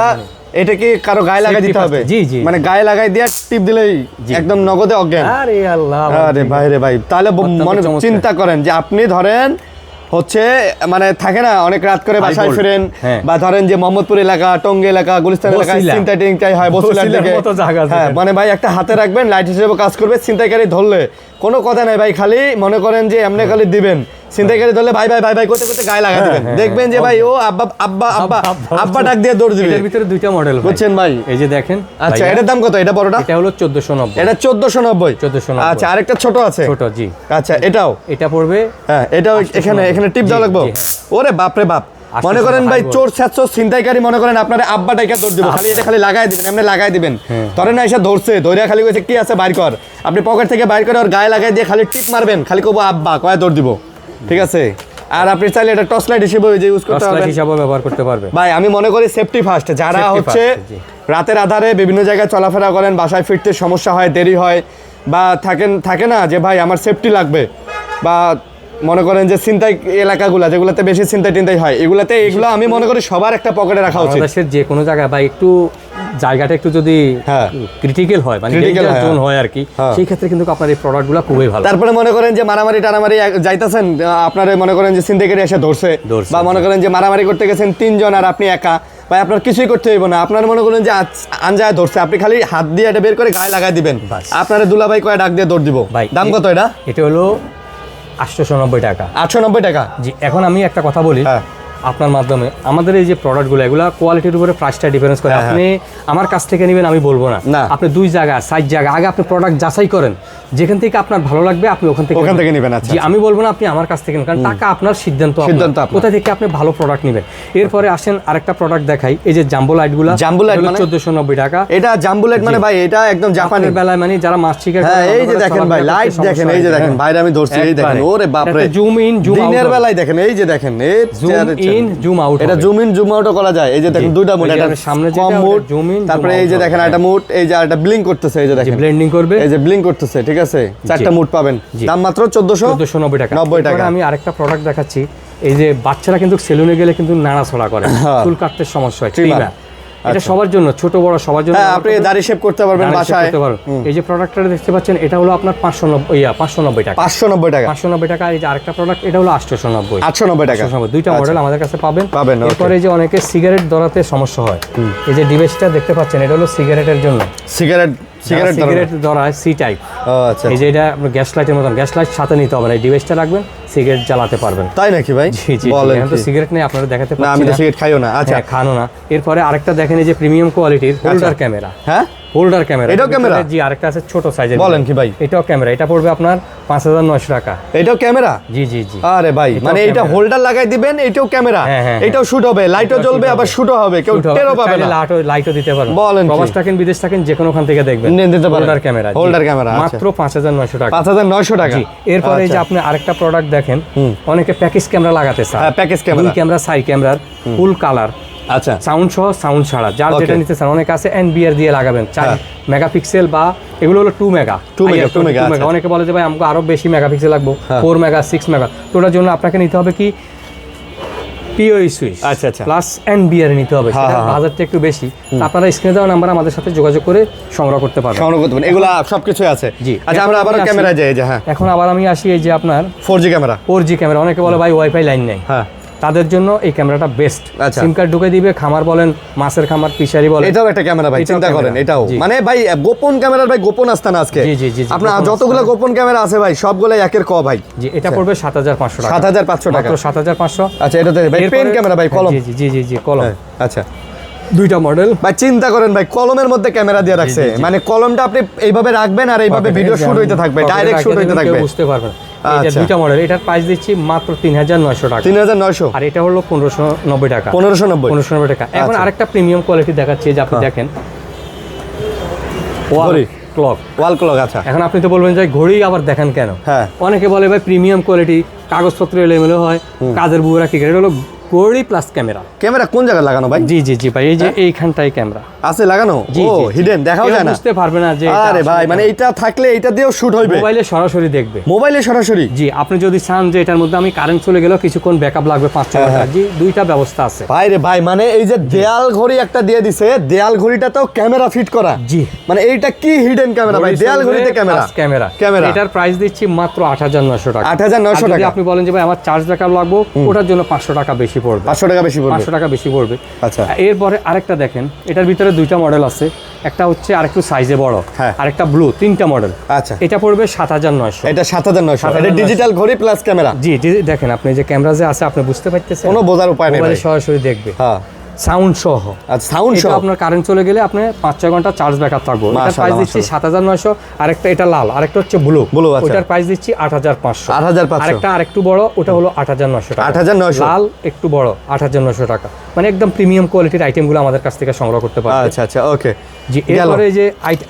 [SPEAKER 1] এটা কি কারও গায়ে লাগাই দিতে হবে।
[SPEAKER 2] জি, জি।
[SPEAKER 1] মানে গায়ে লাগাই দিয়ে টিপ দিলেই একদম নগদে অজ্ঞান।
[SPEAKER 2] আরে আল্লাহ
[SPEAKER 1] আরে ভাই রে ভাই তাহলে মনে চিন্তা করেন যে আপনি ধরেন হচ্ছে মানে থাকে না অনেক রাত করে বাসায় ফিরেন
[SPEAKER 2] হ্যাঁ।
[SPEAKER 1] বা ধরেন যে মোহাম্মদপুর এলাকা টঙ্গী এলাকা গুলিস্তান এলাকা। চিন্তা টিংটাই হয় বসিলার দিকে।
[SPEAKER 2] জায়গা
[SPEAKER 1] হ্যাঁ মানে ভাই একটা হাতে রাখবেন লাইট হিসেবে কাজ করবে ছিনতাইকারী ধরলে। কোনো কথা নাই ভাই খালি মনে করেন যে এমনি খালি দিবেন। ছিনতাইকারী ধরলে ভাই ভাই ভাই ভাই করতে করতে গায়ে লাগা দিবেন।
[SPEAKER 2] হ্যাঁ,
[SPEAKER 1] দেখবেন যে ভাই ও আব্বা আব্বা আব্বা
[SPEAKER 2] আব্বা,
[SPEAKER 1] ডাক দিয়ে দৌড় দিবে।
[SPEAKER 2] এটার ভিতরে দুইটা মডেল
[SPEAKER 1] বুঝছেন ভাই?
[SPEAKER 2] এই যে দেখেন
[SPEAKER 1] আচ্ছা এটার দাম কত? এটা বড়টা?
[SPEAKER 2] এটা হলো চোদ্দশো নব্বই।
[SPEAKER 1] এটা চোদ্দশো নব্বই।
[SPEAKER 2] 1490
[SPEAKER 1] আচ্ছা আরেকটা ছোট আছে?
[SPEAKER 2] ছোট জি।
[SPEAKER 1] আচ্ছা এটাও?
[SPEAKER 2] এটা পড়বে
[SPEAKER 1] হ্যাঁ এটাও এখানে এখানে টিপ দেওয়া লাগবে?
[SPEAKER 2] হ্যাঁ।
[SPEAKER 1] ওরে বাপরে বাপ। মনে করেন ভাই। চোর স্যাচো ছিনতাইকারী মনে করেন আপনার আব্বা টাইকা দৌড় দিব। খালি এটা খালি লাগাই দিবেন এমনি লাগাই দিবেন।
[SPEAKER 2] হ্যাঁ।
[SPEAKER 1] ধরেন না এসে ধরছে ধরে খালি কইছে কি আছে বাইর কর। আপনি পকেট থেকে বাইর করে ওর গায়ে লাগাই দিয়ে খালি টিপ মারবেন। খালি কবো আব্বা কয় দৌড় দিব? ঠিক আছে? আর আপনি চাইলে এটা টর্চ লাইট হিসেবে যে ইউজ করতে পারবেন।
[SPEAKER 2] হিসেবে ব্যবহার করতে পারবে।
[SPEAKER 1] ভাই আমি মনে করি সেফটি ফার্স্ট যারা হচ্ছে রাতের আধারে বিভিন্ন জায়গায় চলাফেরা করেন বাসায় ফিরতে সমস্যা হয় দেরি হয় বা থাকেন থাকে না যে ভাই আমার সেফটি লাগবে। বা মনে করেন যে চিন্তাই এলাকাগুলো যেগুলোতে বেশি চিন্তাই টিন্তাই হয় এগুলাতে এগুলো আমি মনে করি সবার একটা পকেটে রাখা উচিত
[SPEAKER 2] বাংলাদেশের যে কোনো জায়গায় বা একটু জায়গাটা একটু যদি। ক্রিটিক্যাল হয় মানে
[SPEAKER 1] Critical হয়,
[SPEAKER 2] জোন
[SPEAKER 1] হ্যাঁ।
[SPEAKER 2] আর কি
[SPEAKER 1] হ্যাঁ।
[SPEAKER 2] সেই ক্ষেত্রে কিন্তু আপনার এই প্রোডাক্টগুলো খুবই ভালো
[SPEAKER 1] তারপরে মনে করেন যে মারামারি টারামারি এক- যাইতাছেন আপনার মনে করেন যে সিন্ডিকেট এসে ধরছে বা মনে করেন যে মারামারি করতে গেছেন তিনজন আর আপনি একা ভাই আপনার কিছুই করতে হইব না আপনার মনে করেন যে আঞ্জায় ধরছে আপনি খালি হাত দিয়ে এটা বের করে গায়ে লাগাই দিবেন। আপনার দুলাভাই কয় ডাক দিয়ে দৌড় দিব
[SPEAKER 2] ভাই
[SPEAKER 1] দাম কত এটা
[SPEAKER 2] এটা হলো আটশোশো নব্বই টাকা।
[SPEAKER 1] আটশো নব্বই টাকা?
[SPEAKER 2] জি এখন আমি একটা কথা বলি।
[SPEAKER 1] হ্যাঁ।
[SPEAKER 2] আপনার মাধ্যমে। আমাদের এই যে প্রোডাক্টগুলো এগুলো কোয়ালিটির উপরে প্রাইসটা ডিফারেন্স করে।
[SPEAKER 1] হ্যাঁ,
[SPEAKER 2] আপনি আমার কাছ থেকে নেবেন আমি বলব না। আপনি দুই জায়গা সাইড জায়গা আগে আপনি প্রোডাক্ট যাচাই করেন। যেখান থেকে আপনার ভালো লাগবে আপনি ওখান থেকে
[SPEAKER 1] ওখান থেকে নিবেন, আচ্ছা।
[SPEAKER 2] জি আমি বলব না আপনি আমার কাছ থেকে নেন, কারণ টাকা আপনার সিদ্ধান্ত
[SPEAKER 1] সিদ্ধান্ত।
[SPEAKER 2] কোথা থেকে আপনি ভালো প্রোডাক্ট নেবেন। এরপরে আসেন আরেকটা প্রোডাক্ট দেখাই। এই যে জাম্বো লাইটগুলো
[SPEAKER 1] জাম্বো লাইট মানে?
[SPEAKER 2] চোদ্দশো নব্বই টাকা।
[SPEAKER 1] এটা জাম্বো লাইট মানে ভাই এটা একদম জাপানি
[SPEAKER 2] জাপানের বেলায় মানে যারা মাছ শিকার
[SPEAKER 1] হ্যাঁ এই যে দেখেন ভাই লাইট দেখেন এই যে দেখেন। বাইরে আমি ধরছি এই দেখেন। ওরে বাপরে।
[SPEAKER 2] জুম ইন জুম আউট
[SPEAKER 1] দিনের বেলায় দেখেন এই যে দেখেন এই
[SPEAKER 2] জুম ইন জুম আউট
[SPEAKER 1] এটা জুম ইন জুম আউটও করা যায়। এই যে দেখেন দুইটা মোড এটা
[SPEAKER 2] সামনে
[SPEAKER 1] কম মুড
[SPEAKER 2] zoom
[SPEAKER 1] তারপরে এই যে দেখেন একটা মোড এই যে একটা ব্লিং করতেছে এই যে দেখেন।
[SPEAKER 2] ব্লেন্ডিং করবে।
[SPEAKER 1] এই যে ব্লিং করতেছে ঠিক আছে? চারটা মুড পাবেন। দাম মাত্র 1400
[SPEAKER 2] চোদ্দশো নব্বই টাকা।
[SPEAKER 1] 90 টাকা।
[SPEAKER 2] আমি আরেকটা প্রোডাক্ট দেখাচ্ছি। এই যে বাচ্চারা কিন্তু সেলুনে গেলে কিন্তু নাড়াছড়া করে।
[SPEAKER 1] হ্যাঁ।
[SPEAKER 2] চুল কাটতে সমস্যা হয়। ট্রিমার এটা সবার জন্য ছোট বড় সবার জন্য
[SPEAKER 1] হ্যাঁ আপনি দাড়ি শেভ করতে পারবেন বাসায়।
[SPEAKER 2] করতে পারবেন। এই যে প্রোডাক্টটা দেখতে পাচ্ছেন এটা হলো আপনার পাঁচশো নব্বই ইয়া পাঁচশো নব্বই টাকা।
[SPEAKER 1] 590 টাকা।
[SPEAKER 2] পাঁচশো নব্বই টাকা আর এই যে আরেকটা প্রোডাক্ট এটা হলো আটশোশো নব্বই।
[SPEAKER 1] 890 টাকা।
[SPEAKER 2] দুইটা মডেল আমাদের কাছে পাবেন।
[SPEAKER 1] পাবেন.
[SPEAKER 2] এরপরে যে অনেকে সিগারেট ধরাতে সমস্যা হয় এই যে ডিভাইসটা দেখতে পাচ্ছেন এটা হলো সিগারেটের জন্য।
[SPEAKER 1] সিগারেট সিগারেট
[SPEAKER 2] ধরায় সি টাইপ
[SPEAKER 1] আচ্ছা।
[SPEAKER 2] এই যে এটা গ্যাস লাইটের মতন গ্যাস লাইট সাথে নিতে হবে না এই ডিভাইসটা রাখবেন। সিগারেট জ্বালাতে পারবেন।
[SPEAKER 1] তাই নাকি ভাই?
[SPEAKER 2] জি জি
[SPEAKER 1] বলেন
[SPEAKER 2] তো সিগারেট নেই আপনারা দেখাতে
[SPEAKER 1] না আমি তো সিগারেট খাইও না। আচ্ছা।
[SPEAKER 2] হ্যাঁ, খানো না। এরপরে আরেকটা দেখেন এই যে প্রিমিয়াম কোয়ালিটির হোল্ডার ক্যামেরা।
[SPEAKER 1] হ্যাঁ?
[SPEAKER 2] Holder camera.
[SPEAKER 1] এটাও camera?
[SPEAKER 2] জি আরেকটা আছে ছোট সাইজের
[SPEAKER 1] বলেন কি ভাই?
[SPEAKER 2] এটাও ক্যামেরা। এটা পড়বে আপনার পাঁচ হাজার নয়শো টাকা।
[SPEAKER 1] এটাও ক্যামেরা?
[SPEAKER 2] জি জি জি।
[SPEAKER 1] আরে ভাই মানে
[SPEAKER 2] camera।
[SPEAKER 1] হোল্ডার লাগাই দিবেন এইটাও ক্যামেরা।
[SPEAKER 2] হ্যাঁ, হ্যাঁ,
[SPEAKER 1] এটাও শুট হবে লাইটও
[SPEAKER 2] এটাও
[SPEAKER 1] জ্বলবে আবার। শুটও হবে কেউ টেরও পাবে না।
[SPEAKER 2] লাইটও লাইটও দিতে পারেন
[SPEAKER 1] বলেন
[SPEAKER 2] প্রবাস থাকেন বিদেশ থাকেন যে কোনো ওখান থেকে দেখবেন।
[SPEAKER 1] দিতে পারেন।
[SPEAKER 2] হোল্ডার ক্যামেরা জি।
[SPEAKER 1] Holder আচ্ছা।
[SPEAKER 2] মাত্র পাঁচ হাজার নয়শো টাকা।
[SPEAKER 1] পাঁচ হাজার নয়শো টাকা।
[SPEAKER 2] জি। এরপরে যে
[SPEAKER 1] আচ্ছা।
[SPEAKER 2] আপনি আরেকটা প্রোডাক্ট দেখেন অনেকে প্যাকেজ ক্যামেরা লাগাতে চায়।
[SPEAKER 1] হ্যাঁ, ক্যামেরা।
[SPEAKER 2] দুই ক্যামেরা সাই ক্যামেরার ফুল কালার
[SPEAKER 1] আচ্ছা।
[SPEAKER 2] সাউন্ড সহ সাউন্ড ছাড়া। যার. যেটা নিতে চান অনেক আছে এনবিআর দিয়ে লাগাবেন। চার
[SPEAKER 1] হ্যাঁ।
[SPEAKER 2] মেগাপিক্সেল বা এগুলো হলো টু মেগা
[SPEAKER 1] 2 mega, 2 mega, আচ্ছা।
[SPEAKER 2] অনেকে বলে যে ভাই আমাকে আরও বেশি মেগাপিক্সেল লাগবে।
[SPEAKER 1] হ্যাঁ।
[SPEAKER 2] ফোর মেগা সিক্স মেগা তো ওটার জন্য আপনাকে নিতে হবে কি পিওই সুইচ
[SPEAKER 1] আচ্ছা, আচ্ছা।
[SPEAKER 2] প্লাস এনবিআর নিতে হবে।
[SPEAKER 1] হ্যাঁ, হ্যাঁ, হ্যাঁ।
[SPEAKER 2] বাজারটা একটু বেশি। আপনারা স্ক্রিনে দেওয়া নাম্বার আমাদের সাথে যোগাযোগ করে সংগ্রহ করতে পারবেন।
[SPEAKER 1] সংগ্রহ করতে পারেন এগুলা সবকিছু আছে।
[SPEAKER 2] জি।
[SPEAKER 1] আচ্ছা আমরা আবার যাই যে হ্যাঁ।
[SPEAKER 2] এখন আবার আমি আসি এই যে আপনার
[SPEAKER 1] four G camera.
[SPEAKER 2] Four G camera. অনেকে বলে ভাই ওয়াইফাই লাইন নেই।
[SPEAKER 1] হ্যাঁ।
[SPEAKER 2] তাদের জন্য এই ক্যামেরাটা বেস্ট
[SPEAKER 1] আচ্ছা।
[SPEAKER 2] সিম কার্ড ঢুকে দিবে খামার বলেন মাছের খামার ফিশারি বলেন।
[SPEAKER 1] এটাও একটা ক্যামেরা ভাই চিন্তা করেন এটাও। মানে ভাই গোপন ক্যামেরার ভাই গোপন আস্থান আজকে।
[SPEAKER 2] জি, জি, জি,
[SPEAKER 1] আপনার যতগুলো গোপন ক্যামেরা আছে ভাই সবগুলো একের ক ভাই।
[SPEAKER 2] জি এটা পড়বে সাত হাজার পাঁচশো টাকা।
[SPEAKER 1] সাত হাজার পাঁচশো টাকা।
[SPEAKER 2] মাত্র সাত হাজার পাঁচশো।
[SPEAKER 1] আচ্ছা এটাতে ভাই পেন ক্যামেরা ভাই কলম।
[SPEAKER 2] জি জি জি জি কলম।
[SPEAKER 1] হ্যাঁ, আচ্ছা।
[SPEAKER 2] দুইটা মডেল
[SPEAKER 1] ভাই চিন্তা করেন ভাই কলমের মধ্যে ক্যামেরা দিয়ে রাখছে। মানে কলমটা আপনি এইভাবে রাখবেন আর এইভাবে ভিডিও শুট হইতে থাকবে ডাইরেক্ট শুট হইতে থাকবে।
[SPEAKER 2] বুঝতে পারবেন যে
[SPEAKER 1] আচ্ছা।
[SPEAKER 2] দুইটা মডেল এটার প্রাইস দিচ্ছি মাত্র তিন হাজার নয়শো টাকা।
[SPEAKER 1] তিন হাজার নয়শো?
[SPEAKER 2] আর এটা হলো পনেরোশো নব্বই টাকা।
[SPEAKER 1] পনেরোশো নব্বই।
[SPEAKER 2] পনেরোশো নব্বই টাকা। এখন
[SPEAKER 1] আচ্ছা।
[SPEAKER 2] আরেকটা প্রিমিয়াম কোয়ালিটি দেখাচ্ছি যে আপনি দেখেন।
[SPEAKER 1] ঘড়ি।
[SPEAKER 2] ক্লক
[SPEAKER 1] ওয়াল ক্লক আচ্ছা।
[SPEAKER 2] এখন আপনি তো বলবেন যে ঘড়ি আবার দেখেন কেন?
[SPEAKER 1] হ্যাঁ।
[SPEAKER 2] অনেকে বলে ভাই প্রিমিয়াম কোয়ালিটি কাগজপত্র এলোমেলো হয় কাজের বুয়েরা কি করে? এটা হলো কোরি প্লাস ক্যামেরা।
[SPEAKER 1] ক্যামেরা কোন জায়গায় লাগানো ভাই?
[SPEAKER 2] জি জি জি ভাই এই যে এইখানটাই ক্যামেরা।
[SPEAKER 1] আছে লাগানো?
[SPEAKER 2] জি
[SPEAKER 1] ও হিডেন দেখাও যায় না।
[SPEAKER 2] বুঝতে পারবে না যে
[SPEAKER 1] আরে ভাই মানে এইটা থাকলে এইটা দিয়েও শুট হইবে।
[SPEAKER 2] মোবাইলে সরাসরি দেখবে।
[SPEAKER 1] মোবাইলে সরাসরি?
[SPEAKER 2] জি আপনি যদি চান যে এটার মধ্যে আমি কারেন্ট চলে গেলেও কিছুক্ষণ ব্যাকআপ লাগবে পাঁচ ছ
[SPEAKER 1] হ্যাঁ,
[SPEAKER 2] ঘণ্টা।
[SPEAKER 1] হ্যাঁ।
[SPEAKER 2] জি দুইটা ব্যবস্থা আছে।
[SPEAKER 1] ভাই রে ভাই মানে এই যে দেয়াল ঘড়ি একটা দিয়ে দিছে দেয়াল ঘড়িটাতেও ক্যামেরা ফিট করা।
[SPEAKER 2] জি।
[SPEAKER 1] মানে এইটা কি হিডেন ক্যামেরা ভাই? দেয়াল ঘড়িতে ক্যামেরা।
[SPEAKER 2] ক্যামেরা।
[SPEAKER 1] ক্যামেরা।
[SPEAKER 2] এটার প্রাইস দিচ্ছি মাত্র আট হাজার নশো টাকা।
[SPEAKER 1] 8,900
[SPEAKER 2] আর যদি
[SPEAKER 1] টাকা।
[SPEAKER 2] আপনি বলেন যে ভাই আমার চার্জ ব্যাকআপ লাগবো ওটার জন্য পাঁচশো টাকা বেশি পড়বে।
[SPEAKER 1] পাঁচশো টাকা বেশি পড়বে।
[SPEAKER 2] পাঁচশো টাকা বেশি পড়বে।
[SPEAKER 1] আচ্ছা।
[SPEAKER 2] এরপরে আরেকটা দেখেন এটার ভিতরে দুইটা মডেল আছে। একটা হচ্ছে আরেকটু সাইজে বড়
[SPEAKER 1] হ্যাঁ।
[SPEAKER 2] আরেকটা ব্লু তিনটা মডেল
[SPEAKER 1] আচ্ছা।
[SPEAKER 2] এটা পড়বে সাত হাজার নয়শো।
[SPEAKER 1] এটা সাত হাজার নয়শো। এটা ডিজিটাল ঘড়ি প্লাস ক্যামেরা
[SPEAKER 2] জি জি, দেখেন আপনি যে ক্যামেরা যে আছে আপনি বুঝতে পারতেছেন।
[SPEAKER 1] কোনো বোঝার উপায় নেই
[SPEAKER 2] সরাসরি দেখবে।
[SPEAKER 1] হ্যাঁ।
[SPEAKER 2] সাউন্ড সহ।
[SPEAKER 1] আচ্ছা সাউন্ড সহ?
[SPEAKER 2] আপনার কারেন্ট চলে গেলে আপনি পাঁচ ছয় ঘণ্টা চার্জ ব্যাকআপ থাকব। এটার প্রাইস দিচ্ছি সাত হাজার নয়শো আরেকটা এটা লাল আরেকটা হচ্ছে ব্লু
[SPEAKER 1] আচ্ছা।
[SPEAKER 2] ওটার প্রাইস দিচ্ছি আট হাজার পাঁচশো।
[SPEAKER 1] 8,500
[SPEAKER 2] আরেকটা আরেকটু বড় ওটা হলো টাকা।
[SPEAKER 1] 8,900
[SPEAKER 2] লাল একটু বড় আট হাজার নয়শো টাকা। মানে একদম প্রিমিয়াম কোয়ালিটির আইটেমগুলো আমাদের কাছ থেকে সংগ্রহ করতে
[SPEAKER 1] আচ্ছা আচ্ছা ওকে
[SPEAKER 2] জি এরপরে যে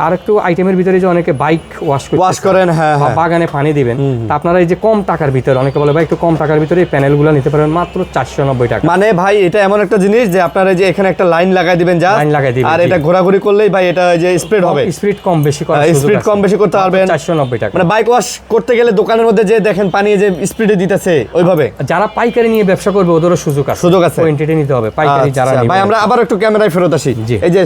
[SPEAKER 2] আরেকটু আইটেমের ভিতরে যে অনেকে বাইক ওয়াশ করতে চান
[SPEAKER 1] করেন, হ্যাঁ, হ্যাঁ।
[SPEAKER 2] বাগানে পানি দিবেন তা আপনারা এই যে কম টাকার ভিতরে অনেকে বলে ভাই একটু কম টাকার ভিতরে এই প্যানেলগুলো নিতে পারবেন মাত্র চারশো নব্বই টাকা।
[SPEAKER 1] মানে ভাই এটা এমন একটা জিনিস যে আপনারা যে এখানে একটা লাইন লাগাই দিবেন যা
[SPEAKER 2] লাইন লাগাই দিবেন,
[SPEAKER 1] আর এটা ঘোরাঘুরি করলেই ভাই এটা যে স্প্রেড হবে।
[SPEAKER 2] স্প্রিড কম বেশি
[SPEAKER 1] করা
[SPEAKER 2] স্প্রিড
[SPEAKER 1] কম বেশি করতে পারবেন।
[SPEAKER 2] চারশো নব্বই টাকা।
[SPEAKER 1] মানে বাইক ওয়াশ করতে গেলে দোকানের মধ্যে যে দেখেন পানি যে স্পিডে দিতেছে ওইভাবে।
[SPEAKER 2] যারা পাইকারি নিয়ে ব্যবসা করবে ওদেরও সুযোগ আছে।
[SPEAKER 1] সুযোগ আছে।
[SPEAKER 2] কোয়ান্টিটি নিতে হবে পাইকারি যারা
[SPEAKER 1] আচ্ছা,
[SPEAKER 2] নিবে।
[SPEAKER 1] ভাই আমরা আবার একটু ক্যামেরায় ফেরত আসি। এই যে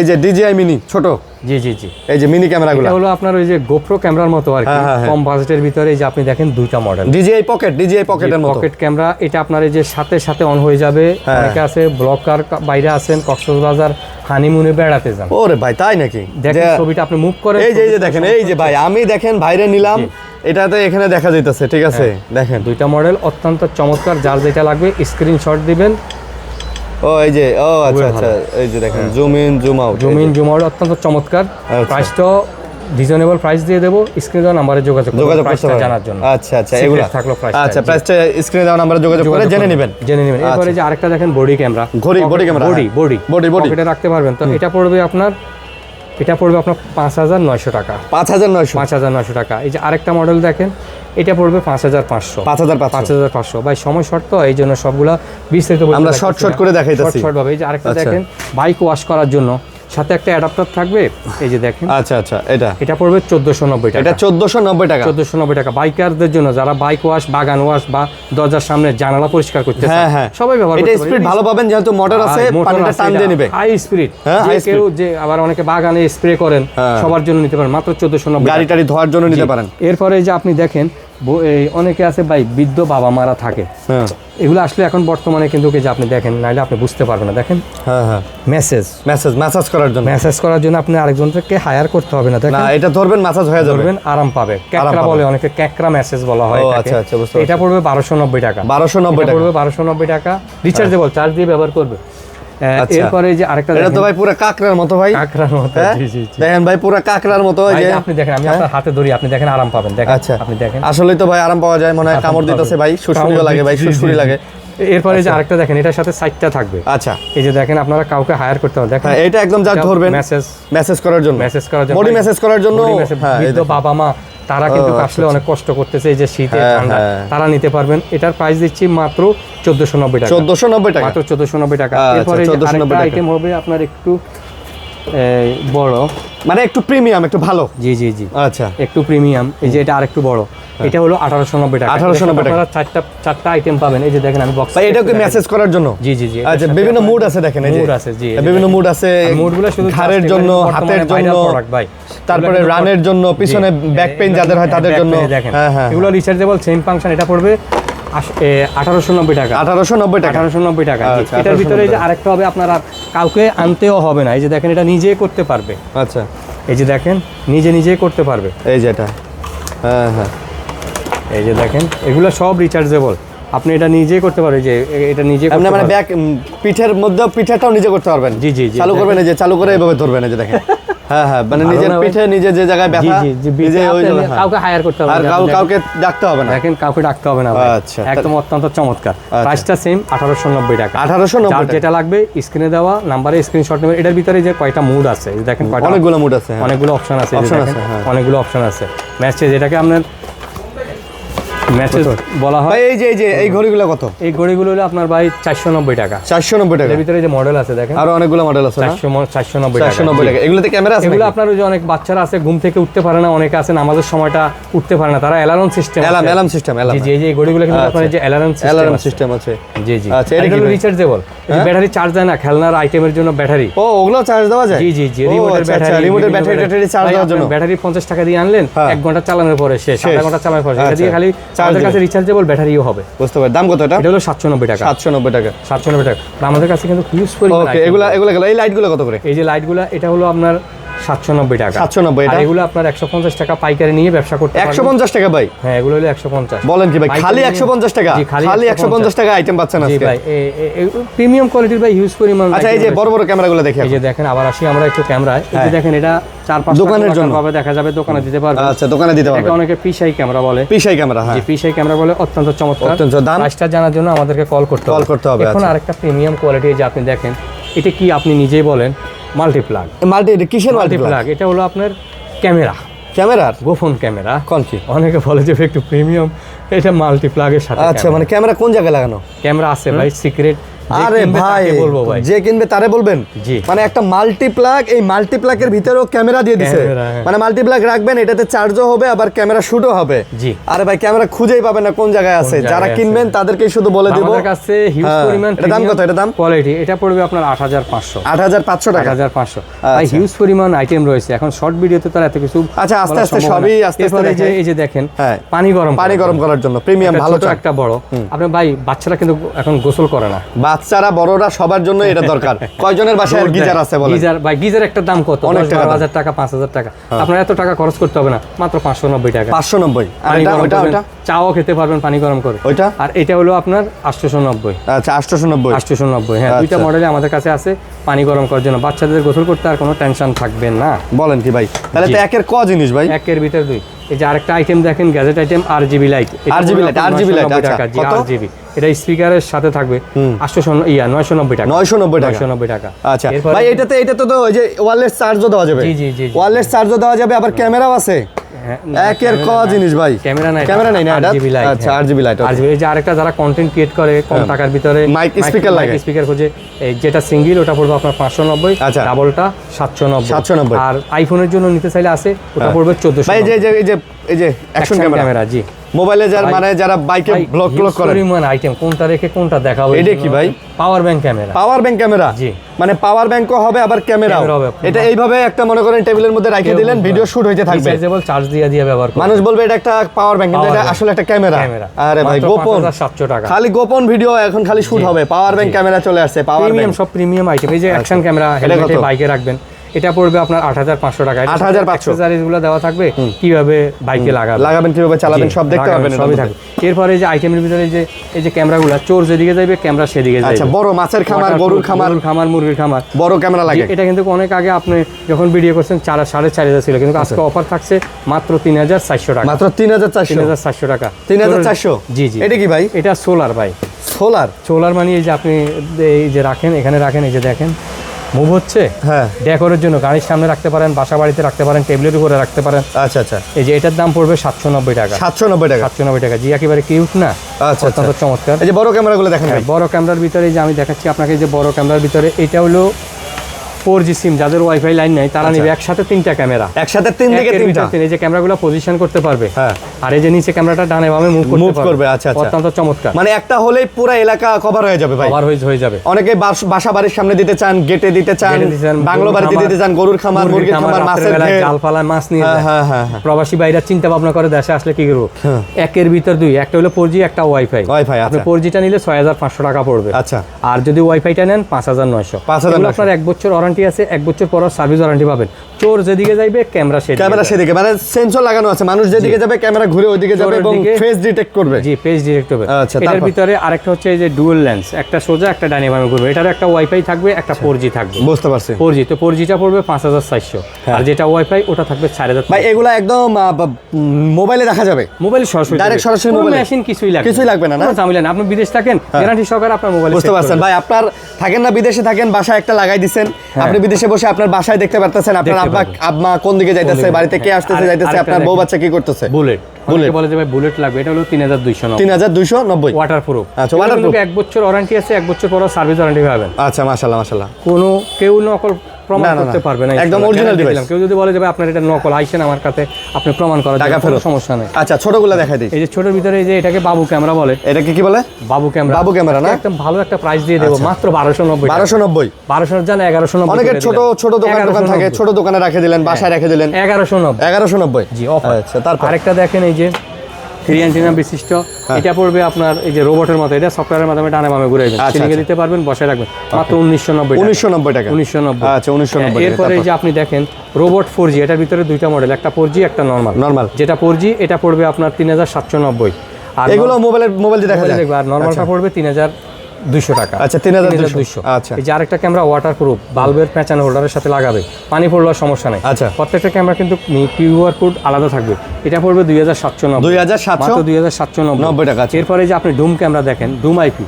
[SPEAKER 1] এই যে ডিজিআই মিনি ছোট।
[SPEAKER 2] জি জি জি।
[SPEAKER 1] এই যে মিনি ক্যামেরাগুলো
[SPEAKER 2] হলো আপনার ওই যে গোপ্রো ক্যামেরার মতো আর কি।
[SPEAKER 1] হ্যাঁ, হ্যাঁ, হ্যাঁ।
[SPEAKER 2] কম বাজেটের ভিতরে এই যে আপনি দেখেন দুইটা মডেল
[SPEAKER 1] ডিজিআই পকেট ডিজিআই পকেটের মতো।
[SPEAKER 2] পকেট ক্যামেরা এটা আপনার এই যে সাথে সাথে অন হয়ে যাবে। অনেকে আছে ব্লকার বাইরে আছেন কক্সবাজার হানিমুনে বেড়াতে যান।
[SPEAKER 1] ওরে ভাই তাই নাকি?
[SPEAKER 2] দেখেন ছবিটা আপনি মুভ করেন
[SPEAKER 1] এই যে এই যে দেখেন এই যে ভাই আমি দেখেন বাইরে নিলাম এটাতে এখানে দেখা যাইতেছে ঠিক আছে। দেখেন।
[SPEAKER 2] দুইটা মডেল অত্যন্ত চমৎকার যার যেটা লাগবে স্ক্রিনশট দিবেন।
[SPEAKER 1] ও এই যে ও আচ্ছা আচ্ছা এই যে দেখেন zoom in zoom out
[SPEAKER 2] zoom in zoom out অত্যন্ত চমৎকার। প্রাইসটা রিজনেবল প্রাইস দিয়ে দেবো। স্ক্রিন দেওয়া নাম্বারে যোগাযোগ
[SPEAKER 1] যোগাযোগ করতে
[SPEAKER 2] জানার জন্য।
[SPEAKER 1] আচ্ছা আচ্ছা এগুলো।
[SPEAKER 2] থাকল প্রাইস
[SPEAKER 1] আচ্ছা প্রাইসটা স্ক্রিনে দেওয়া নাম্বারে যোগাযোগ করে জেনে নেবেন।
[SPEAKER 2] জেনে নেবেন। এরপরে যে আরেকটা দেখেন বডি ক্যামেরা
[SPEAKER 1] ঘড়ি, body camera
[SPEAKER 2] body body
[SPEAKER 1] body body
[SPEAKER 2] এটা রাখতে পারবেন। তো এটা পড়বে আপনার এটা পড়বে আপনার পাঁচ হাজার নয়শো টাকা।
[SPEAKER 1] পাঁচ হাজার নয়শো।
[SPEAKER 2] পাঁচ হাজার নয়শো টাকা। এই যে আরেকটা মডেল দেখেন এটা পড়বে পাঁচ হাজার পাঁচশো।
[SPEAKER 1] পাঁচ হাজার
[SPEAKER 2] পাঁচ হাজার পাঁচশো। ভাই সময় শর্ট তো এই জন্য সবগুলা বিস্তারিত
[SPEAKER 1] আমরা
[SPEAKER 2] শর্ট
[SPEAKER 1] short করে দেখাই
[SPEAKER 2] শর্ট শর্ট ভাবে। এই যে আরেকটা
[SPEAKER 1] আচ্ছা।
[SPEAKER 2] দেখেন বাইক ওয়াশ করার জন্য সাথে একটা অ্যাডাপ্টার থাকবে এই যে দেখেন।
[SPEAKER 1] আচ্ছা আচ্ছা এটা।
[SPEAKER 2] এটা পড়বে চোদ্দোশো নব্বই টাকা।
[SPEAKER 1] এটা চোদ্দশো নব্বই টাকা।
[SPEAKER 2] চোদ্দোশো নব্বই টাকা। বাইকারদের জন্য যারা বাইক ওয়াশ বাগান ওয়াশ বা দরজার সামনে জানালা পরিষ্কার করতে
[SPEAKER 1] হ্যাঁ হ্যাঁ।
[SPEAKER 2] সবাই ব্যবহার
[SPEAKER 1] এটা। স্পিড ভালো পাবেন যেহেতু মোটর আছে পানিটা টান দিয়ে নেবে।
[SPEAKER 2] হাই স্পিড
[SPEAKER 1] হ্যাঁ,
[SPEAKER 2] কেউ যে আবার অনেকে বাগানে স্প্রে করেন
[SPEAKER 1] হ্যাঁ।
[SPEAKER 2] সবার জন্য নিতে পারেন মাত্র চোদ্দোশো নব্বই
[SPEAKER 1] গাড়ি টাড়ি ধোয়ার জন্য নিতে পারেন।
[SPEAKER 2] এরপরে যে আপনি দেখেন এই অনেকে আছে ভাই বৃদ্ধ বাবা মারা থাকে।
[SPEAKER 1] হ্যাঁ।
[SPEAKER 2] এগুলো আসলে এখন বর্তমানে কিন্তু কি যে আপনি দেখেন নাইলে আপনি বুঝতে পারবেন না। দেখেন?
[SPEAKER 1] হ্যাঁ হ্যাঁ।
[SPEAKER 2] মেসেজ
[SPEAKER 1] মেসেজ মেসেজ করার জন্য।
[SPEAKER 2] মেসেজ করার জন্য আপনি আরেকজনকে হায়ার করতে হবে না।
[SPEAKER 1] না
[SPEAKER 2] দেখেন?
[SPEAKER 1] এটা ধরবেন মেসেজ হয়ে যাবে।
[SPEAKER 2] ধরবেন আরাম পাবে। ক্যাকরা বলে অনেকে ক্যাকরা মেসেজ বলা হয়
[SPEAKER 1] আচ্ছা, আচ্ছা, বুঝতে
[SPEAKER 2] এটা পড়বে বারোশো নব্বই টাকা।
[SPEAKER 1] বারোশো নব্বই টাকা।
[SPEAKER 2] পড়বে বারোশো নব্বই টাকা। রিচার্জেবল চার্জ দিয়ে ব্যবহার করবে। এরপরে যে আরেকটা
[SPEAKER 1] এটা তো ভাই পুরো কাকড়ার মতো ভাই।
[SPEAKER 2] কাঁকড়ার মতো
[SPEAKER 1] হ্যাঁ?
[SPEAKER 2] জি জি
[SPEAKER 1] দেখেন ভাই পুরো কাকড়ার মতো যে
[SPEAKER 2] আপনি দেখেন আমি আপনার হাতে ধরি আপনি দেখেন আরাম পাবেন দেখেন
[SPEAKER 1] আচ্ছা।
[SPEAKER 2] আপনি দেখেন।
[SPEAKER 1] আসলে তো ভাই আরাম পাওয়া যায় মনে হয় কামড়। দিতেছে ভাই সুসুরিও লাগে ভাই সুসুরি লাগে।
[SPEAKER 2] এরপরে যে আরেকটা দেখেন এটার সাথে সাইটটা থাকবে।
[SPEAKER 1] আচ্ছা।
[SPEAKER 2] এই যে দেখেন আপনারা কাউকে হায়ার করতে হবে দেখেন।
[SPEAKER 1] হ্যাঁ এটা একদম যা ধরবেন।
[SPEAKER 2] মেসেজ
[SPEAKER 1] মেসেজ করার জন্য।
[SPEAKER 2] মেসেজ করার জন্য
[SPEAKER 1] বডি মেসেজ করার জন্য। হ্যাঁ।
[SPEAKER 2] বাবা মা তারা কিন্তু
[SPEAKER 1] আচ্ছা,
[SPEAKER 2] আসলে অনেক কষ্ট করতেছে এই যে শীতে
[SPEAKER 1] হ্যাঁ,
[SPEAKER 2] ঠান্ডা।
[SPEAKER 1] হ্যাঁ।
[SPEAKER 2] তারা নিতে পারবেন। এটার প্রাইস দিচ্ছি মাত্র চোদ্দশো নব্বই টাকা।
[SPEAKER 1] চোদ্দশো নব্বই টাকা।
[SPEAKER 2] মাত্র চোদ্দশো নব্বই টাকা।
[SPEAKER 1] আচ্ছা,
[SPEAKER 2] এরপরে
[SPEAKER 1] 1490 টাকা।
[SPEAKER 2] আইটেম হবে আপনার একটু বড়।
[SPEAKER 1] মানে একটু প্রিমিয়াম একটু ভালো।
[SPEAKER 2] জি জি জি।
[SPEAKER 1] আচ্ছা।
[SPEAKER 2] একটু প্রিমিয়াম এই যে এটা আরেকটু বড়। এটা হলো আঠারোশো নব্বই টাকা।
[SPEAKER 1] 1890 টাকা।
[SPEAKER 2] চারটা চারটা আইটেম পাবেন। এই যে দেখেন আমি বক্স
[SPEAKER 1] এটাও কি মেসেজ করার জন্য?
[SPEAKER 2] জি জি জি
[SPEAKER 1] আচ্ছা বিভিন্ন মুড আছে দেখেন এই যে।
[SPEAKER 2] আছে, জি,
[SPEAKER 1] বিভিন্ন মুড আছে
[SPEAKER 2] আর শুধু
[SPEAKER 1] ঘাড়ের জন্য হাতের জন্য
[SPEAKER 2] ভাই।
[SPEAKER 1] তারপরে রানের জন্য পিছনে ব্যাক পেইন যাদের হয় তাদের জন্য। হ্যাঁ হ্যাঁ
[SPEAKER 2] এগুলো রিচার্জেবল সেম ফাংশন এটা পড়বে আঠারোশো নব্বই টাকা।
[SPEAKER 1] আঠারোশো নব্বই টাকা।
[SPEAKER 2] আঠারোশো নব্বই টাকা।
[SPEAKER 1] আচ্ছা,
[SPEAKER 2] এটার ভিতরে এই যে আরেকটা হবে আপনার আর কাউকে আনতেও হবে না। এই যে দেখেন এটা নিজে করতে পারবে।
[SPEAKER 1] আচ্ছা।
[SPEAKER 2] এই যে দেখেন নিজে নিজে করতে পারবে।
[SPEAKER 1] এই যে এটা। হ্যাঁ হ্যাঁ।
[SPEAKER 2] এই যে দেখেন এগুলো সব রিচার্জেবল আপনি এটা নিজেই করতে পারবেন যে এটা নিজে
[SPEAKER 1] আপনি মানে ব্যাক পিঠের মধ্যে পিঠাটাও নিজে করতে পারবেন।
[SPEAKER 2] জি, জি,
[SPEAKER 1] চালু করবেন এই যে চালু করে এভাবে ধরবেন এই যে দেখেন। হ্যাঁ হ্যাঁ মানে নিজের পিঠে নিজে যে জায়গায় ব্যথা
[SPEAKER 2] জি জি
[SPEAKER 1] নিজে ওই
[SPEAKER 2] আপনি
[SPEAKER 1] জায়গায়- হ্যাঁ।
[SPEAKER 2] কাউকে হায়ার করতে হবে
[SPEAKER 1] আর
[SPEAKER 2] না,
[SPEAKER 1] কাউ
[SPEAKER 2] আপনি
[SPEAKER 1] কাউকে ডাকতে হবে না
[SPEAKER 2] দেখেন কাউকে ডাকতে হবে না
[SPEAKER 1] আচ্ছা,
[SPEAKER 2] একদম অত্যন্ত চমৎকার
[SPEAKER 1] আচ্ছা।
[SPEAKER 2] প্রাইসটা সেম আঠারোশো নব্বই টাকা
[SPEAKER 1] 1890
[SPEAKER 2] যার
[SPEAKER 1] টাকা।
[SPEAKER 2] যেটা লাগবে স্ক্রিনে দেওয়া নাম্বারে স্ক্রিনশট নেবেন এটার ভিতরে যে কয়টা মুড আছে দেখেন কয়টা
[SPEAKER 1] অনেকগুলো মুড আছে হ্যাঁ।
[SPEAKER 2] অনেকগুলো অপশন আছে যে
[SPEAKER 1] আছে, হ্যাঁ।
[SPEAKER 2] অনেকগুলো অপশন আছে ম্যাচে যেটাকে আপনার ম্যাচেস বলা হয়?
[SPEAKER 1] এই যে এই যে এই ঘড়িগুলো কত?
[SPEAKER 2] এই ঘড়িগুলো হলো আপনার ভাই চারশো নব্বই টাকা।
[SPEAKER 1] চারশো নব্বই টাকা।
[SPEAKER 2] এর ভিতরে যে মডেল আছে দেখেন।
[SPEAKER 1] আরও অনেকগুলো মডেল আছে না?
[SPEAKER 2] চারশো চারশো নব্বই
[SPEAKER 1] চারশো
[SPEAKER 2] টাকা
[SPEAKER 1] নব্বই টাকা। এগুলোতে ক্যামেরা আছে
[SPEAKER 2] এগুলো আপনার ওই যে অনেক বাচ্চারা আছে ঘুম থেকে উঠতে পারে না অনেকে আছে নামাজের সময়টা উঠতে পারে না। তারা alarm system
[SPEAKER 1] alarm alarm system alarm
[SPEAKER 2] জি জি এই ঘড়িগুলো কিন্তু আপনার যে অ্যালার্ম
[SPEAKER 1] অ্যালার্ম
[SPEAKER 2] সিস্টেম
[SPEAKER 1] সিস্টেম আছে।
[SPEAKER 2] জি জি।
[SPEAKER 1] আচ্ছা, এটা
[SPEAKER 2] হলো রিচার্জেবল? ব্যাটারি চার্জ দেয় না খেলনার আইটেমের জন্য ব্যাটারি
[SPEAKER 1] ও ওগুলো চার্জ দেওয়া যায়?
[SPEAKER 2] জি জি জি রিমোটের
[SPEAKER 1] আচ্ছা, আচ্ছা,
[SPEAKER 2] ব্যাটারি
[SPEAKER 1] রিমোটের ব্যাটারি চার্জ দেওয়ার জন্য।
[SPEAKER 2] ব্যাটারি পঞ্চাশ টাকা দিয়ে আনলেন
[SPEAKER 1] হ্যাঁ।
[SPEAKER 2] এক ঘণ্টা চালানোর পরে শেষ। আধা ঘণ্টা চালানোর পরে। এটা
[SPEAKER 1] আচ্ছা।
[SPEAKER 2] দিয়ে খালি আমাদের কাছে। রিচার্জেবল ব্যাটারিও হবে।
[SPEAKER 1] বুঝতে পারি দাম কত এটা?
[SPEAKER 2] এটা হলো সাতশো নব্বই টাকা।
[SPEAKER 1] সাতশো নব্বই টাকা।
[SPEAKER 2] সাতশো নব্বই টাকা। আমাদের কাছে কিন্তু হিউজ পরিমাণ
[SPEAKER 1] ওকে এগুলা
[SPEAKER 2] এগুলা
[SPEAKER 1] এগুলো গেল। এই লাইটগুলো কত করে?
[SPEAKER 2] এই যে লাইটগুলো এটা হলো আপনার সাতশো নব্বই টাকা।
[SPEAKER 1] 790 এটা?
[SPEAKER 2] আর এগুলো আপনার একশো পঞ্চাশ টাকা পাইকারি নিয়ে ব্যবসা করতে
[SPEAKER 1] একশো
[SPEAKER 2] পারবেন।
[SPEAKER 1] পঞ্চাশ টাকা ভাই?
[SPEAKER 2] হ্যাঁ এগুলো হলো একশো পঞ্চাশ।
[SPEAKER 1] বলেন কি ভাই খালি
[SPEAKER 2] নিয়ে-
[SPEAKER 1] একশো পঞ্চাশ টাকা?
[SPEAKER 2] খালি
[SPEAKER 1] খালি একশো পঞ্চাশ। টাকা আইটেম পাচ্ছেন
[SPEAKER 2] জি
[SPEAKER 1] আজকে?
[SPEAKER 2] ভাই প্রিমিয়াম কোয়ালিটির ভাই হিউজ পরিমাণ
[SPEAKER 1] আচ্ছা এই যে বড় বড় ক্যামেরাগুলো দেখি
[SPEAKER 2] এই যে দেখেন আবার আসি আমরা একটু ক্যামেরায় এই যে
[SPEAKER 1] হ্যাঁ।
[SPEAKER 2] দেখেন এটা চার পাঁচ
[SPEAKER 1] দোকানের জন্য।
[SPEAKER 2] ভাবে দেখা যাবে দোকানে দিতে পারবে।
[SPEAKER 1] আচ্ছা দোকানে দিতে পারবেন
[SPEAKER 2] অনেকে পিসাই ক্যামেরা বলে।
[SPEAKER 1] পিসাই ক্যামেরা হ্যাঁ।
[SPEAKER 2] পিসাই ক্যামেরা বলে অত্যন্ত চমৎকার।
[SPEAKER 1] অত্যন্ত দাম?
[SPEAKER 2] প্রাইসটা জানার জন্য আমাদেরকে কল করতে
[SPEAKER 1] Call করতে হবে,
[SPEAKER 2] এখন
[SPEAKER 1] আচ্ছা।
[SPEAKER 2] আরেকটা প্রিমিয়াম কোয়ালিটি যে আপনি দেখেন এটা কি আপনি নিজেই বলেন? মাল্টিপ্লাগ।
[SPEAKER 1] মাল্টি কিসের মাল্টিপ্লাগ?
[SPEAKER 2] এটা হলো আপনার ক্যামেরা।
[SPEAKER 1] ক্যামেরার?
[SPEAKER 2] গোপন ক্যামেরা।
[SPEAKER 1] কোন
[SPEAKER 2] অনেকে বলে যে একটু প্রিমিয়াম এটা মাল্টিপ্লাগের সাথে
[SPEAKER 1] আচ্ছা মানে ক্যামেরা কোন জায়গায় লাগানো?
[SPEAKER 2] ক্যামেরা আছে ভাই সিক্রেট
[SPEAKER 1] আরে ভাই
[SPEAKER 2] বলব ভাই।
[SPEAKER 1] যে কিনবে তারে বলবেন? মানে একটা মাল্টিপ্লাগ এই মাল্টিপ্লাগের ভিতরেও ক্যামেরা দিয়ে দিছে।
[SPEAKER 2] হ্যাঁ।
[SPEAKER 1] মানে মাল্টিপ্লাগ রাখবেন এটাতে চার্জও হবে আবার ক্যামেরা শুটও হবে। আরে ভাই ক্যামেরা খুঁজেই পাবেন না কোন জায়গায় আছে। যারা কিনবেন তাদেরকেই শুধু বলে দিব।
[SPEAKER 2] আমাদের কাছে হিউজ
[SPEAKER 1] হ্যাঁ।
[SPEAKER 2] পরিমাণ
[SPEAKER 1] এটা দাম কত? এটা দাম?
[SPEAKER 2] কোয়ালিটি এটা পড়বে আপনার আট হাজার পাঁচশো।
[SPEAKER 1] আট হাজার পাঁচশো
[SPEAKER 2] আট
[SPEAKER 1] টাকা
[SPEAKER 2] হাজার পাঁচশো। ভাই
[SPEAKER 1] আচ্ছা।
[SPEAKER 2] হিউজ পরিমাণ আইটেম রয়েছে। এখন শর্ট ভিডিওতে তার এত কিছু
[SPEAKER 1] আচ্ছা, আস্তে আস্তে সবই আস্তে আস্তে।
[SPEAKER 2] এই যে দেখেন।
[SPEAKER 1] হ্যাঁ।
[SPEAKER 2] পানি গরম
[SPEAKER 1] পানি গরম। করার জন্য। প্রিমিয়াম ভালো
[SPEAKER 2] একটা বড়। আপনার ভাই বাচ্চারা কিন্তু এখন গোসল করে না।
[SPEAKER 1] বাচ্চারা বড়রা সবার জন্য এটা দরকার। কয়জনের বাসায় গিজার আছে বলে
[SPEAKER 2] গিজার ভাই গিজার একটা দাম কত?
[SPEAKER 1] অনেক টাকা
[SPEAKER 2] বারো
[SPEAKER 1] দাম।
[SPEAKER 2] হাজার টাকা পাঁচ হাজার টাকা। আপনার এত টাকা খরচ করতে হবে না মাত্র পাঁচশো নব্বই টাকা।
[SPEAKER 1] পাঁচশো নব্বই। আর
[SPEAKER 2] পানি
[SPEAKER 1] এটা
[SPEAKER 2] করবেন,
[SPEAKER 1] ওইটা?
[SPEAKER 2] চাও খেতে পারবেন পানি গরম করে।
[SPEAKER 1] ওইটা?
[SPEAKER 2] আর এটা হলো আপনার আটশোশো নব্বই
[SPEAKER 1] আচ্ছা আটশোশো নব্বই
[SPEAKER 2] আটশোশো নব্বই হ্যাঁ দুইটা
[SPEAKER 1] আচ্ছা।
[SPEAKER 2] মডেলে আমাদের কাছে আছে পানি গরম করার জন্য। বাচ্চাদের গোসল করতে আর কোনো টেনশন থাকবে না।
[SPEAKER 1] বলেন কি ভাই? তাহলে তো একের ক জিনিস ভাই?
[SPEAKER 2] একের ভিতর দুই। এই যে আরেকটা আইটেম দেখেন gadget item R GB light
[SPEAKER 1] R GB light R GB
[SPEAKER 2] light আচ্ছা।
[SPEAKER 1] কত?
[SPEAKER 2] আর জিবি এটা স্পিকারের সাথে থাকবে আটশোশো ইয়া নয়শো নব্বই টাকা।
[SPEAKER 1] নয়শো নব্বই টাকা।
[SPEAKER 2] নয়শো নব্বই টাকা।
[SPEAKER 1] আচ্ছা। ভাই এটাতে এটাতে তো ওই যে ওয়ারলেস চার্জও দেওয়া যাবে।
[SPEAKER 2] জি, জি, জি,
[SPEAKER 1] ওয়্যারলেস চার্জও দেওয়া যাবে আবার ক্যামেরাও আছে। একের ক জিনিস ভাই?
[SPEAKER 2] ক্যামেরা নাই
[SPEAKER 1] ক্যামেরা নাই না? এটা আচ্ছা আরজিবি লাইট
[SPEAKER 2] আরজিবি এই যে আরেকটা যারা কন্টেন্ট ক্রিয়েট করে কম টাকার ভিতরে
[SPEAKER 1] মাইক স্পিকার লাগে।
[SPEAKER 2] স্পিকার খোঁজে এই যেটা সিঙ্গেল ওটা পড়বে আপনার পাঁচশো নব্বই
[SPEAKER 1] আচ্ছা।
[SPEAKER 2] ডাবলটা সাতশো নব্বই।
[SPEAKER 1] 790
[SPEAKER 2] আর আইফোনের জন্য নিতে চাইলে আছে ওটা
[SPEAKER 1] হ্যাঁ।
[SPEAKER 2] পড়বে চোদ্দশো
[SPEAKER 1] ভাই এই যে এই যে এই যে অ্যাকশন ক্যামেরা
[SPEAKER 2] জি।
[SPEAKER 1] মোবাইলে যারা মানে যারা বাইকে
[SPEAKER 2] huge
[SPEAKER 1] ব্লগ করে।
[SPEAKER 2] পরিমাণ আইটেম কোনটা রেখে কোনটা দেখাবো
[SPEAKER 1] এটা কি ভাই?
[SPEAKER 2] Power bank camera
[SPEAKER 1] power bank camera
[SPEAKER 2] জি।
[SPEAKER 1] মানে পাওয়ার ব্যাংকও হবে আবার ক্যামেরাও
[SPEAKER 2] ক্যামেরা হবে।
[SPEAKER 1] এটা এইভাবে একটা মনে করেন টেবিলের মধ্যে রেখে দিলেন ভিডিও শুট হইতে থাকবে।
[SPEAKER 2] রিচার্জেবল চার্জ দিয়ে দিয়ে ব্যবহার করবে
[SPEAKER 1] মানুষ বলবে এটা একটা পাওয়ার ব্যাংক কিন্তু এটা আসলে একটা ক্যামেরা আরে ভাই গোপন।
[SPEAKER 2] সাতশো টাকা।
[SPEAKER 1] খালি গোপন ভিডিও এখন খালি শুট হবে। পাওয়ার ব্যাংক ক্যামেরা চলে আসছে পাওয়ার ব্যাংক
[SPEAKER 2] সব প্রিমিয়াম আইটেম এই যে অ্যাকশন ক্যামেরা হেলমেটে বাইকে রাখবেন। এটা পড়বে আপনার আট হাজার পাঁচশো টাকা।
[SPEAKER 1] 8,500
[SPEAKER 2] অ্যাক্সেসরিজগুলো দেওয়া থাকবে কীভাবে বাইকে লাগাবে
[SPEAKER 1] লাগাবেন। কীভাবে চালাবেন সব দেখতে
[SPEAKER 2] লাগাবেন,
[SPEAKER 1] এটার
[SPEAKER 2] সবই থাকবে। এরপরে যে আইটেমের ভিতরে যে এই যে ক্যামেরাগুলো চোর যেদিকে যাবে ক্যামেরা সেদিকে যাবে
[SPEAKER 1] আচ্ছা বড় মাছের খামার গরুর খামার
[SPEAKER 2] খামার মুরগির খামার।
[SPEAKER 1] বড় ক্যামেরা লাগে।
[SPEAKER 2] এটা কিন্তু অনেক আগে আপনি যখন ভিডিও করছেন চার সাড়ে চার হাজার ছিল কিন্তু আজকে অফার থাকছে মাত্র তিন হাজার চারশো টাকা।
[SPEAKER 1] মাত্র তিন হাজার চারশো।
[SPEAKER 2] তিন হাজার চারশো টাকা।
[SPEAKER 1] তিন হাজার চারশো?
[SPEAKER 2] জি জি।
[SPEAKER 1] এটা কি ভাই?
[SPEAKER 2] এটা সোলার ভাই।
[SPEAKER 1] সোলার?
[SPEAKER 2] সোলার মানে এই যে আপনি এই যে রাখেন এখানে রাখেন এই যে দেখেন। মুভ হচ্ছে?
[SPEAKER 1] হ্যাঁ।
[SPEAKER 2] ডেকোরের জন্য গাড়ির সামনে রাখতে পারেন বাসা বাড়িতে রাখতে পারেন টেবিলের উপরে রাখতে পারেন।
[SPEAKER 1] আচ্ছা আচ্ছা।
[SPEAKER 2] এই যে এটার দাম পড়বে সাতশো নব্বই টাকা।
[SPEAKER 1] সাতশো নব্বই টাকা।
[SPEAKER 2] সাতশো নব্বই টাকা। জি একেবারে কিউট না?
[SPEAKER 1] আচ্ছা,
[SPEAKER 2] অত্যন্ত
[SPEAKER 1] আচ্ছা।
[SPEAKER 2] চমৎকার।
[SPEAKER 1] এই যে বড় ক্যামেরাগুলো দেখেন
[SPEAKER 2] হ্যাঁ, বড় ক্যামেরার ভিতরে যে আমি দেখাচ্ছি আপনাকে যে বড় ক্যামেরার ভিতরে এটা হলো ফোর জি সিম যাদের ওয়াইফাই লাইন নাই তারা নিবে একসাথে তিনটা ক্যামেরা।
[SPEAKER 1] একসাথে তিন
[SPEAKER 2] একের
[SPEAKER 1] তিনটা।
[SPEAKER 2] এই যে ক্যামেরাগুলো পজিশন করতে পারবে।
[SPEAKER 1] হ্যাঁ।
[SPEAKER 2] আর এই যে নিচে ক্যামেরাটা ডানে বামে মুভ করতে
[SPEAKER 1] Move করবে, আচ্ছা, আচ্ছা।
[SPEAKER 2] অত্যন্ত চমৎকার।
[SPEAKER 1] মানে একটা হলেই পুরো এলাকা কভার হয়ে যাবে ভাই।
[SPEAKER 2] আবার হয়ে হয়ে যাবে।
[SPEAKER 1] অনেকে বাসা বাড়ির সামনে দিতে চান গেটে দিতে চান বাংলো বাড়িতে দিতে চান গরুর খামার মুরগির খামার মাছের
[SPEAKER 2] জাল ফালায় মাছ নিয়ে
[SPEAKER 1] হ্যাঁ, হ্যাঁ, হ্যাঁ, হ্যাঁ।
[SPEAKER 2] প্রবাসী বাইরা চিন্তা ভাবনা করে দেশে আসলে কি করব? একের ভিতর দুই একটা হলো ফোর জি একটা ওয়াইফাই
[SPEAKER 1] Wi-Fi,
[SPEAKER 2] আপনি
[SPEAKER 1] আচ্ছা।
[SPEAKER 2] ফোর জিটা নিলে ছয় হাজার পাঁচশো টাকা পড়বে।
[SPEAKER 1] আচ্ছা।
[SPEAKER 2] আর যদি ওয়াইফাইটা নেন পাঁচ হাজার নয়শো।
[SPEAKER 1] 5,900
[SPEAKER 2] আপনার এক বছর ওয়ারেন্টি আছে এক বছর পর সার্ভিস ওয়ারেন্টি পাবেন। চোর যেদিকে যাইবে ক্যামেরা সে
[SPEAKER 1] ক্যামেরা সেদিকে মানে সেন্সর লাগানো আছে মানুষ যেদিকে যাবে ক্যামেরা ঘুরে ওইদিকে যাবে এবং ফেস ডিটেক্ট করবে।
[SPEAKER 2] জি পেজ ডিরেক্ট হবে
[SPEAKER 1] আচ্ছা,
[SPEAKER 2] এটার ভিতরে আরেকটা হচ্ছে এই যে ডুয়েল লেন্স একটা সোজা একটা ডাইনে বামে ঘুরবে। এটার একটা ওয়াইফাই থাকবে একটা ফোর জি থাকবে।
[SPEAKER 1] বুঝতে পারছি।
[SPEAKER 2] ফোর জি তো ফোর জিটা পড়বে পাঁচ হাজার চারশো। আর যেটা ওয়াইফাই ওটা থাকবে চার হাজার
[SPEAKER 1] ভাই এগুলা একদম মোবাইলে দেখা যাবে।
[SPEAKER 2] মোবাইল সরাসরি দেবে।
[SPEAKER 1] সরাসরি মোবাইলে?
[SPEAKER 2] মেশিন কিছুই লাগবে
[SPEAKER 1] কিছুই লাগবে না, না?
[SPEAKER 2] ঝামেলা না আপনি বিদেশ থাকেন গ্যারান্টি সহকারে আপনার মোবাইল
[SPEAKER 1] বুঝতে পারছেন। ভাই আপনার থাকেন না বিদেশে থাকেন বাসায় একটা লাগাই দিচ্ছেন আপনি বিদেশে বসে আপনার বাসায় দেখতে পারতেছেন আপনার আব্বা। আব্মা কোন দিকে যাইতেছে বাড়িতে কে
[SPEAKER 2] হ্যাঁ,
[SPEAKER 1] আসতেছে যাইতেছে আপনার বউ বাচ্চা কি করতেছে?
[SPEAKER 2] বুলেট বুলেট বলে যে ভাই বুলেট লাগবে এটা হলো তিন হাজার ওয়াটারপ্রুফ
[SPEAKER 1] আচ্ছা, ওয়াটারপ্রুফ
[SPEAKER 2] এক বছর ওয়ারেন্টি আছে এক বছর পর সার্ভিস ওয়ারেন্টি পাবেন
[SPEAKER 1] আচ্ছা মাশাআল্লাহ মাশাআল্লাহ।
[SPEAKER 2] কোনো কেউ নকল প্রমাণ করতে পারবে না
[SPEAKER 1] একদম original
[SPEAKER 2] দিলাম। কেউ যদি বলে যে ভাই আপনার এটা নকল আইসেন আমার কাছে আপনি প্রমাণ করার
[SPEAKER 1] টাকা ফেরত।
[SPEAKER 2] সমস্যা নেই।
[SPEAKER 1] আচ্ছা ছোটগুলো দেখাই দিই।
[SPEAKER 2] এই যে ছোটোর ভিতরে এই যে এটাকে বাবু ক্যামেরা বলে।
[SPEAKER 1] এটাকে কি বলে?
[SPEAKER 2] বাবু ক্যামেরা।
[SPEAKER 1] বাবু ক্যামেরা না?
[SPEAKER 2] একদম ভালো একটা প্রাইস দিয়ে দেবো মাত্র বারোশো নব্বই
[SPEAKER 1] বারোশো নব্বই।
[SPEAKER 2] বারোশো জান এগারোশো নব্বই
[SPEAKER 1] অনেকের ছোট ছোট দোকান দোকান থাকে ছোট দোকানে রেখে দিলেন বাসায় রেখে দিলেন।
[SPEAKER 2] এগারোশো নব্বই।
[SPEAKER 1] এগারোশো নব্বই।
[SPEAKER 2] জি অফার।
[SPEAKER 1] আচ্ছা তারপর?
[SPEAKER 2] আরেকটা দেখেন এই যে থ্রি অ্যান্টিনা বিশিষ্ট এটা পড়বে আপনার এই যে রোবটের মতো এটা সফটওয়্যারের মাধ্যমে ডানে বামে ঘুরে
[SPEAKER 1] আচ্ছা,
[SPEAKER 2] সিলিংয়ে
[SPEAKER 1] আচ্ছা।
[SPEAKER 2] দিতে পারবেন বসে রাখবেন। মাত্র উনিশশো নব্বই
[SPEAKER 1] উনিশশো নব্বই টাকা।
[SPEAKER 2] উনিশশো নব্বই।
[SPEAKER 1] আচ্ছা উনিশশো নব্বই
[SPEAKER 2] এরপরে যে আপনি দেখেন রোবট ফোর জি এটার ভিতরে দুইটা মডেল একটা ফোর জি একটা নর্মাল
[SPEAKER 1] নর্মাল
[SPEAKER 2] যেটা ফোর জি এটা পড়বে আপনার তিন হাজার সাতশো নব্বই। আর
[SPEAKER 1] এগুলো মোবাইলের মোবাইল দেখা যায়।
[SPEAKER 2] দেখবে আর নর্মালটা পড়বে তিন হাজার দুইশো টাকা।
[SPEAKER 1] আচ্ছা, 3200
[SPEAKER 2] দুইশো।
[SPEAKER 1] আচ্ছা।
[SPEAKER 2] এই যে আরেকটা ক্যামেরা ওয়াটার প্রুফ বাল্বের প্যাঁচান হোল্ডারের সাথে লাগাবে পানি পড়লেও সমস্যা নেই।
[SPEAKER 1] আচ্ছা।
[SPEAKER 2] প্রত্যেকটা ক্যামেরা কিন্তু কিউআর কোড আলাদা থাকবে। এটা পড়বে দুই হাজার সাতশো নব্বই।
[SPEAKER 1] দুই হাজার সাতশো?
[SPEAKER 2] দুই হাজার সাতশো
[SPEAKER 1] নব্বই। টাকা, আচ্ছা।
[SPEAKER 2] এরপরে যে আপনি ডুম ক্যামেরা দেখেন ডুম আইপি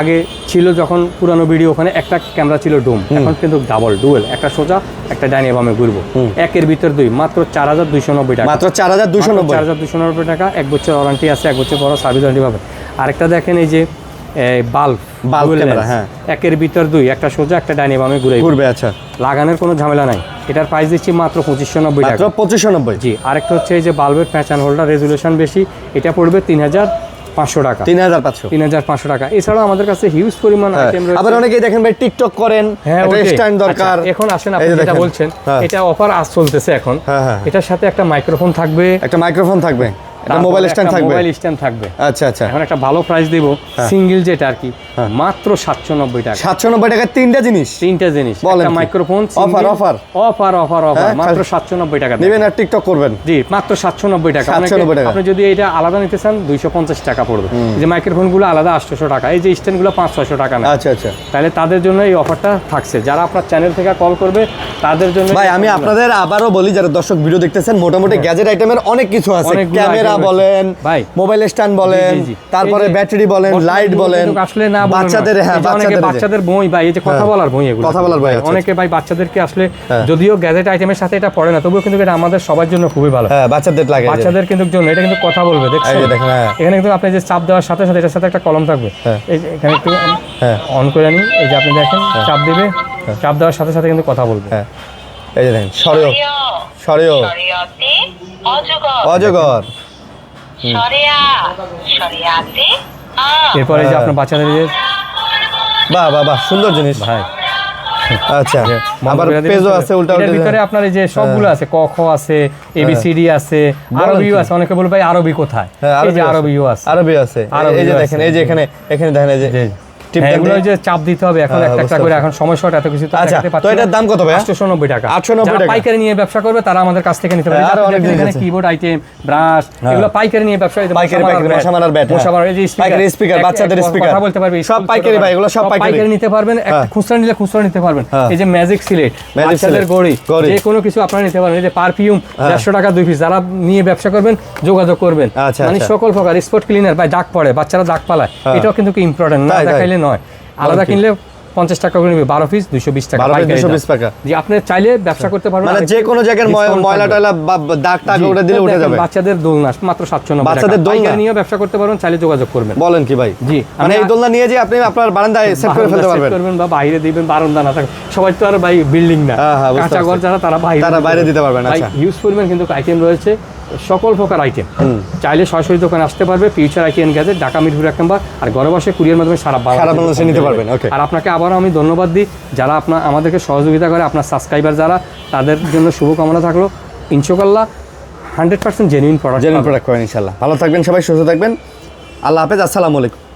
[SPEAKER 2] আগে ছিল যখন পুরানো ভিডিও ওখানে একটা ক্যামেরা ছিল ডুম এখন কিন্তু ডাবল ডুয়েল একটা সোজা একটা ডাইনে বামে ঘুরবো। একের ভিতর দুই মাত্র চার হাজার দুইশো নব্বই টাকা।
[SPEAKER 1] মাত্র চার হাজার দুশো নব্বই।
[SPEAKER 2] চার হাজার দুশো নব্বই টাকা এক বছর ওয়ারেন্টি আছে এক বছর পর সার্ভিস ওয়ারেন্টি পাবে আরেকটা দেখেন এই যে বাল্ব
[SPEAKER 1] হ্যাঁ।
[SPEAKER 2] একের ভিতর দুই একটা সোজা একটা ডাইনে বামে ঘুরে
[SPEAKER 1] ঘুরবে আচ্ছা।
[SPEAKER 2] লাগানোর কোনো ঝামেলা নাই। এটার প্রাইস দিচ্ছি মাত্র পঁচিশশো নব্বই টাকা।
[SPEAKER 1] পঁচিশশো নব্বই।
[SPEAKER 2] জি আরেকটা হচ্ছে এই যে বাল্বের প্যাচান হোল্ডার রেজুলেশন বেশি। এটা পড়বে তিন হাজার পাঁচশো টাকা।
[SPEAKER 1] তিন হাজার পাঁচশো।
[SPEAKER 2] তিন হাজার পাঁচশো টাকা। এছাড়াও আমাদের কাছে হিউজ পরিমাণ আইটেম রয়েছে।
[SPEAKER 1] আবার অনেকেই দেখেন ভাই টিকটক করেন।
[SPEAKER 2] হ্যাঁ
[SPEAKER 1] স্ট্যান্ড
[SPEAKER 2] আচ্ছা,
[SPEAKER 1] দরকার।
[SPEAKER 2] এখন আসেন আপনি যেটা বলছেন
[SPEAKER 1] হ্যাঁ।
[SPEAKER 2] এটা অফার আজ চলতেছে এখন।
[SPEAKER 1] হ্যাঁ, হ্যাঁ।
[SPEAKER 2] এটার সাথে একটা মাইক্রোফোন থাকবে।
[SPEAKER 1] একটা মাইক্রোফোন থাকবে।
[SPEAKER 2] তারপরে
[SPEAKER 1] মোবাইল স্ট্যান্ড থাকবে?
[SPEAKER 2] মোবাইল স্ট্যান্ড থাকবে।
[SPEAKER 1] আচ্ছা আচ্ছা।
[SPEAKER 2] এখন একটা ভালো প্রাইস দিব সিঙ্গেল যেটা আর কি মাত্র সাতশো নব্বই টাকা।
[SPEAKER 1] সাতশো নব্বই টাকার তিনটা জিনিস?
[SPEAKER 2] তিনটা জিনিস একটা microphone
[SPEAKER 1] offer?
[SPEAKER 2] Offer offer offer
[SPEAKER 1] হ্যাঁ,
[SPEAKER 2] মাত্র
[SPEAKER 1] খালি-
[SPEAKER 2] সাতশো নব্বই টাকা
[SPEAKER 1] নেবেন আর টিকটক করবেন।
[SPEAKER 2] জি মাত্র সাতশো নব্বই টাকা।
[SPEAKER 1] 790 টাকা।
[SPEAKER 2] আপনি যদি এটা আলাদা নিতে চান দুইশো পঞ্চাশ টাকা পড়বে। এই যে মাইক্রোফোনগুলো আলাদা আটশোশো টাকা এই যে স্ট্যান্ডগুলো পাঁচ ছয়শো টাকা না
[SPEAKER 1] আচ্ছা আচ্ছা।
[SPEAKER 2] তাহলে তাদের জন্য এই অফারটা থাকছে। যারা আপনার চ্যানেল থেকে কল করবে তাদের জন্য
[SPEAKER 1] ভাই আমি আপনাদের আবারও বলি যারা দর্শক ভিডিও দেখতেছেন মোটামুটি গ্যাজেট আইটেমের অনেক কিছু আছে। ক্যামেরা
[SPEAKER 2] রয়েছে।
[SPEAKER 1] বলেন মোবাইল স্ট্যান্ড বলেন। তারপরে ব্যাটারি বলেন লাইট বলেন
[SPEAKER 2] আসলে না
[SPEAKER 1] বাচ্চাদের হ্যাঁ বাচ্চাদের
[SPEAKER 2] বাচ্চাদের বই ভাই এই যে কথা
[SPEAKER 1] হ্যাঁ।
[SPEAKER 2] বলার বই এগুলো
[SPEAKER 1] কথা বলার বই,
[SPEAKER 2] অনেকে ভাই বাচ্চাদেরকে আসলে
[SPEAKER 1] হ্যাঁ।
[SPEAKER 2] যদিও গ্যাজেট আইটেমের সাথে এটা পড়ে না তবুও কিন্তু এটা আমাদের সবার জন্য খুবই ভালো
[SPEAKER 1] হ্যাঁ বাচ্চাদের লাগে
[SPEAKER 2] বাচ্চাদের কিন্তু জন্য এটা কিন্তু কথা বলবে দেখছেন
[SPEAKER 1] এই দেখেন, হ্যাঁ।
[SPEAKER 2] এখানে কিন্তু আপনি যে চাপ দেওয়ার সাথে সাথে এটার সাথে একটা কলম থাকবে। এই যে এখানে একটু
[SPEAKER 1] হ্যাঁ।
[SPEAKER 2] অন করে নিই এই যে আপনি দেখেন চাপ দিবে চাপ দেওয়ার সাথে সাথে কিন্তু কথা বলবে
[SPEAKER 1] হ্যাঁ এই যে দেখেন সরেও সরেও
[SPEAKER 3] অজগর
[SPEAKER 1] অজগর
[SPEAKER 3] সরিয়া সরিয়াতে আ
[SPEAKER 2] এরপরে যে
[SPEAKER 1] হ্যাঁ।
[SPEAKER 2] আপনার বাচ্চাদের যে
[SPEAKER 1] বাহ বাহ বাহ সুন্দর জিনিস।
[SPEAKER 2] ভাই।
[SPEAKER 1] আচ্ছা আবার পেজও আছে উল্টা উল্টা
[SPEAKER 2] ভিতরে আপনার এই যে সবগুলো আছে ক খ আছে এবিসিডি আছে আরবিও আছে অনেকে বলবে ভাই আরবি কোথায়?
[SPEAKER 1] হ্যাঁ,
[SPEAKER 2] এই যে
[SPEAKER 1] আরবি আছে।
[SPEAKER 2] আরবিও আছে।
[SPEAKER 1] আরবি আছে। এই- যে দেখেন এই যে এখানে এখানে দেখেন এই যে
[SPEAKER 2] হ্যাঁ, এগুলো যে চাপ দিতে হবে এখন একটা একটা করে এখন সময় শর্ট এত কিছু তো
[SPEAKER 1] আচ্ছা, তো এটার দাম কত ভাইয়া?
[SPEAKER 2] 890 টাকা
[SPEAKER 1] 890 টাকা।
[SPEAKER 2] পাইকারি নিয়ে ব্যবসা করবে তারা আমাদের কাছ থেকে নিতে পারে
[SPEAKER 1] অনেক
[SPEAKER 2] এখানে কিবোর্ড আইটেম ব্রাশ এগুলো পাইকারি নিয়ে ব্যবসা
[SPEAKER 1] পাইকারি, পাইকারি,
[SPEAKER 2] bat,
[SPEAKER 1] মশা মারার bat,
[SPEAKER 2] মশা। মারার এই যে
[SPEAKER 1] পাইকারি speaker, বাচ্চাদের
[SPEAKER 2] এক- কথা বলতে পারবে
[SPEAKER 1] সব পাইকারি ভাই, এগুলো সব
[SPEAKER 2] সব
[SPEAKER 1] পাইকারি।
[SPEAKER 2] পাইকারি নিতে পারবেন একটা। খুচরা নিলে খুচরা নিতে পারবেন
[SPEAKER 1] হ্যাঁ।
[SPEAKER 2] এই যে ম্যাজিক সিলেট বাচ্চাদের গড়ি
[SPEAKER 1] গড়ি।
[SPEAKER 2] যে কোনো কিছু আপনারা নিতে পারেন এই যে পারফিউম
[SPEAKER 1] হ্যাঁ।
[SPEAKER 2] দেড়শো টাকা দুই পিস যারা নিয়ে ব্যবসা করবেন যোগাযোগ করবেন
[SPEAKER 1] আচ্ছা,
[SPEAKER 2] মানে
[SPEAKER 1] আচ্ছা।
[SPEAKER 2] সকল প্রকার স্পট ক্লিনার বা দাগ পড়ে বাচ্চারা দাগ পালায়
[SPEAKER 1] হ্যাঁ।
[SPEAKER 2] এটাও কিন্তু ইম্পর্টেন্ট না। দেখাইলে নয়। আলাদা কিনলে পঞ্চাশ টাকা করে নিবে বারো পিস দুইশো বিশ টাকা
[SPEAKER 1] 12 piece
[SPEAKER 2] পাইকারি
[SPEAKER 1] 220
[SPEAKER 2] দাম।
[SPEAKER 1] টাকা।
[SPEAKER 2] জি আপনি চাইলে ব্যবসা করতে পারবেন।
[SPEAKER 1] মানে যে কোনো জায়গার ময়লা টয়লা বা দাগ টাগ ওটা দিলে উঠে যাবে।
[SPEAKER 2] বাচ্চাদের দোলনা মাত্র সাতশো নব্বই
[SPEAKER 1] বাচ্চাদের দোলনা?
[SPEAKER 2] নিয়ে ব্যবসা করতে পারবেন চাইলে যোগাযোগ করবেন।
[SPEAKER 1] বলেন কি ভাই?
[SPEAKER 2] জি,
[SPEAKER 1] মানে এই দোলনা নিয়ে যে আপনি আপনার বারান্দায় সেট করে ফেলতে পারবেন।
[SPEAKER 2] করবেন বা বাইরে দিবেন বারান্দা না থাকে সবাই তো আর ভাই বিল্ডিং না।
[SPEAKER 1] হ্যাঁ, হ্যাঁ,
[SPEAKER 2] কাঁচা ঘর যারা তারা বাইরে
[SPEAKER 1] তারা বাইরে দিতে পারবেন, আচ্ছা।
[SPEAKER 2] ইউজ করবেন কিন্তু আইটেম রয়েছে। সকল প্রকার আইটেম চাইলে সরাসরি দোকানে আসতে পারবে Future IT and Gadget Dhaka Mirpur এক নম্বর আর ঘরে বসে কুরিয়ার মাধ্যমে সারা বাংলাদেশে
[SPEAKER 1] সারা বাংলাদেশে নিতে পারবেন.
[SPEAKER 2] আর আপনাকে আবারও আমি ধন্যবাদ দিই যারা আপনার আমাদেরকে সহযোগিতা করে আপনার সাবস্ক্রাইবার যারা তাদের জন্য শুভকামনা থাকল। ইনশাল্লাহ hundred percent genuine product
[SPEAKER 1] genuine product করেন ইনশাল্লাহ ভালো থাকবেন সবাই সুস্থ থাকবেন। আল্লাহ হাফেজ আসসালামু আলাইকুম।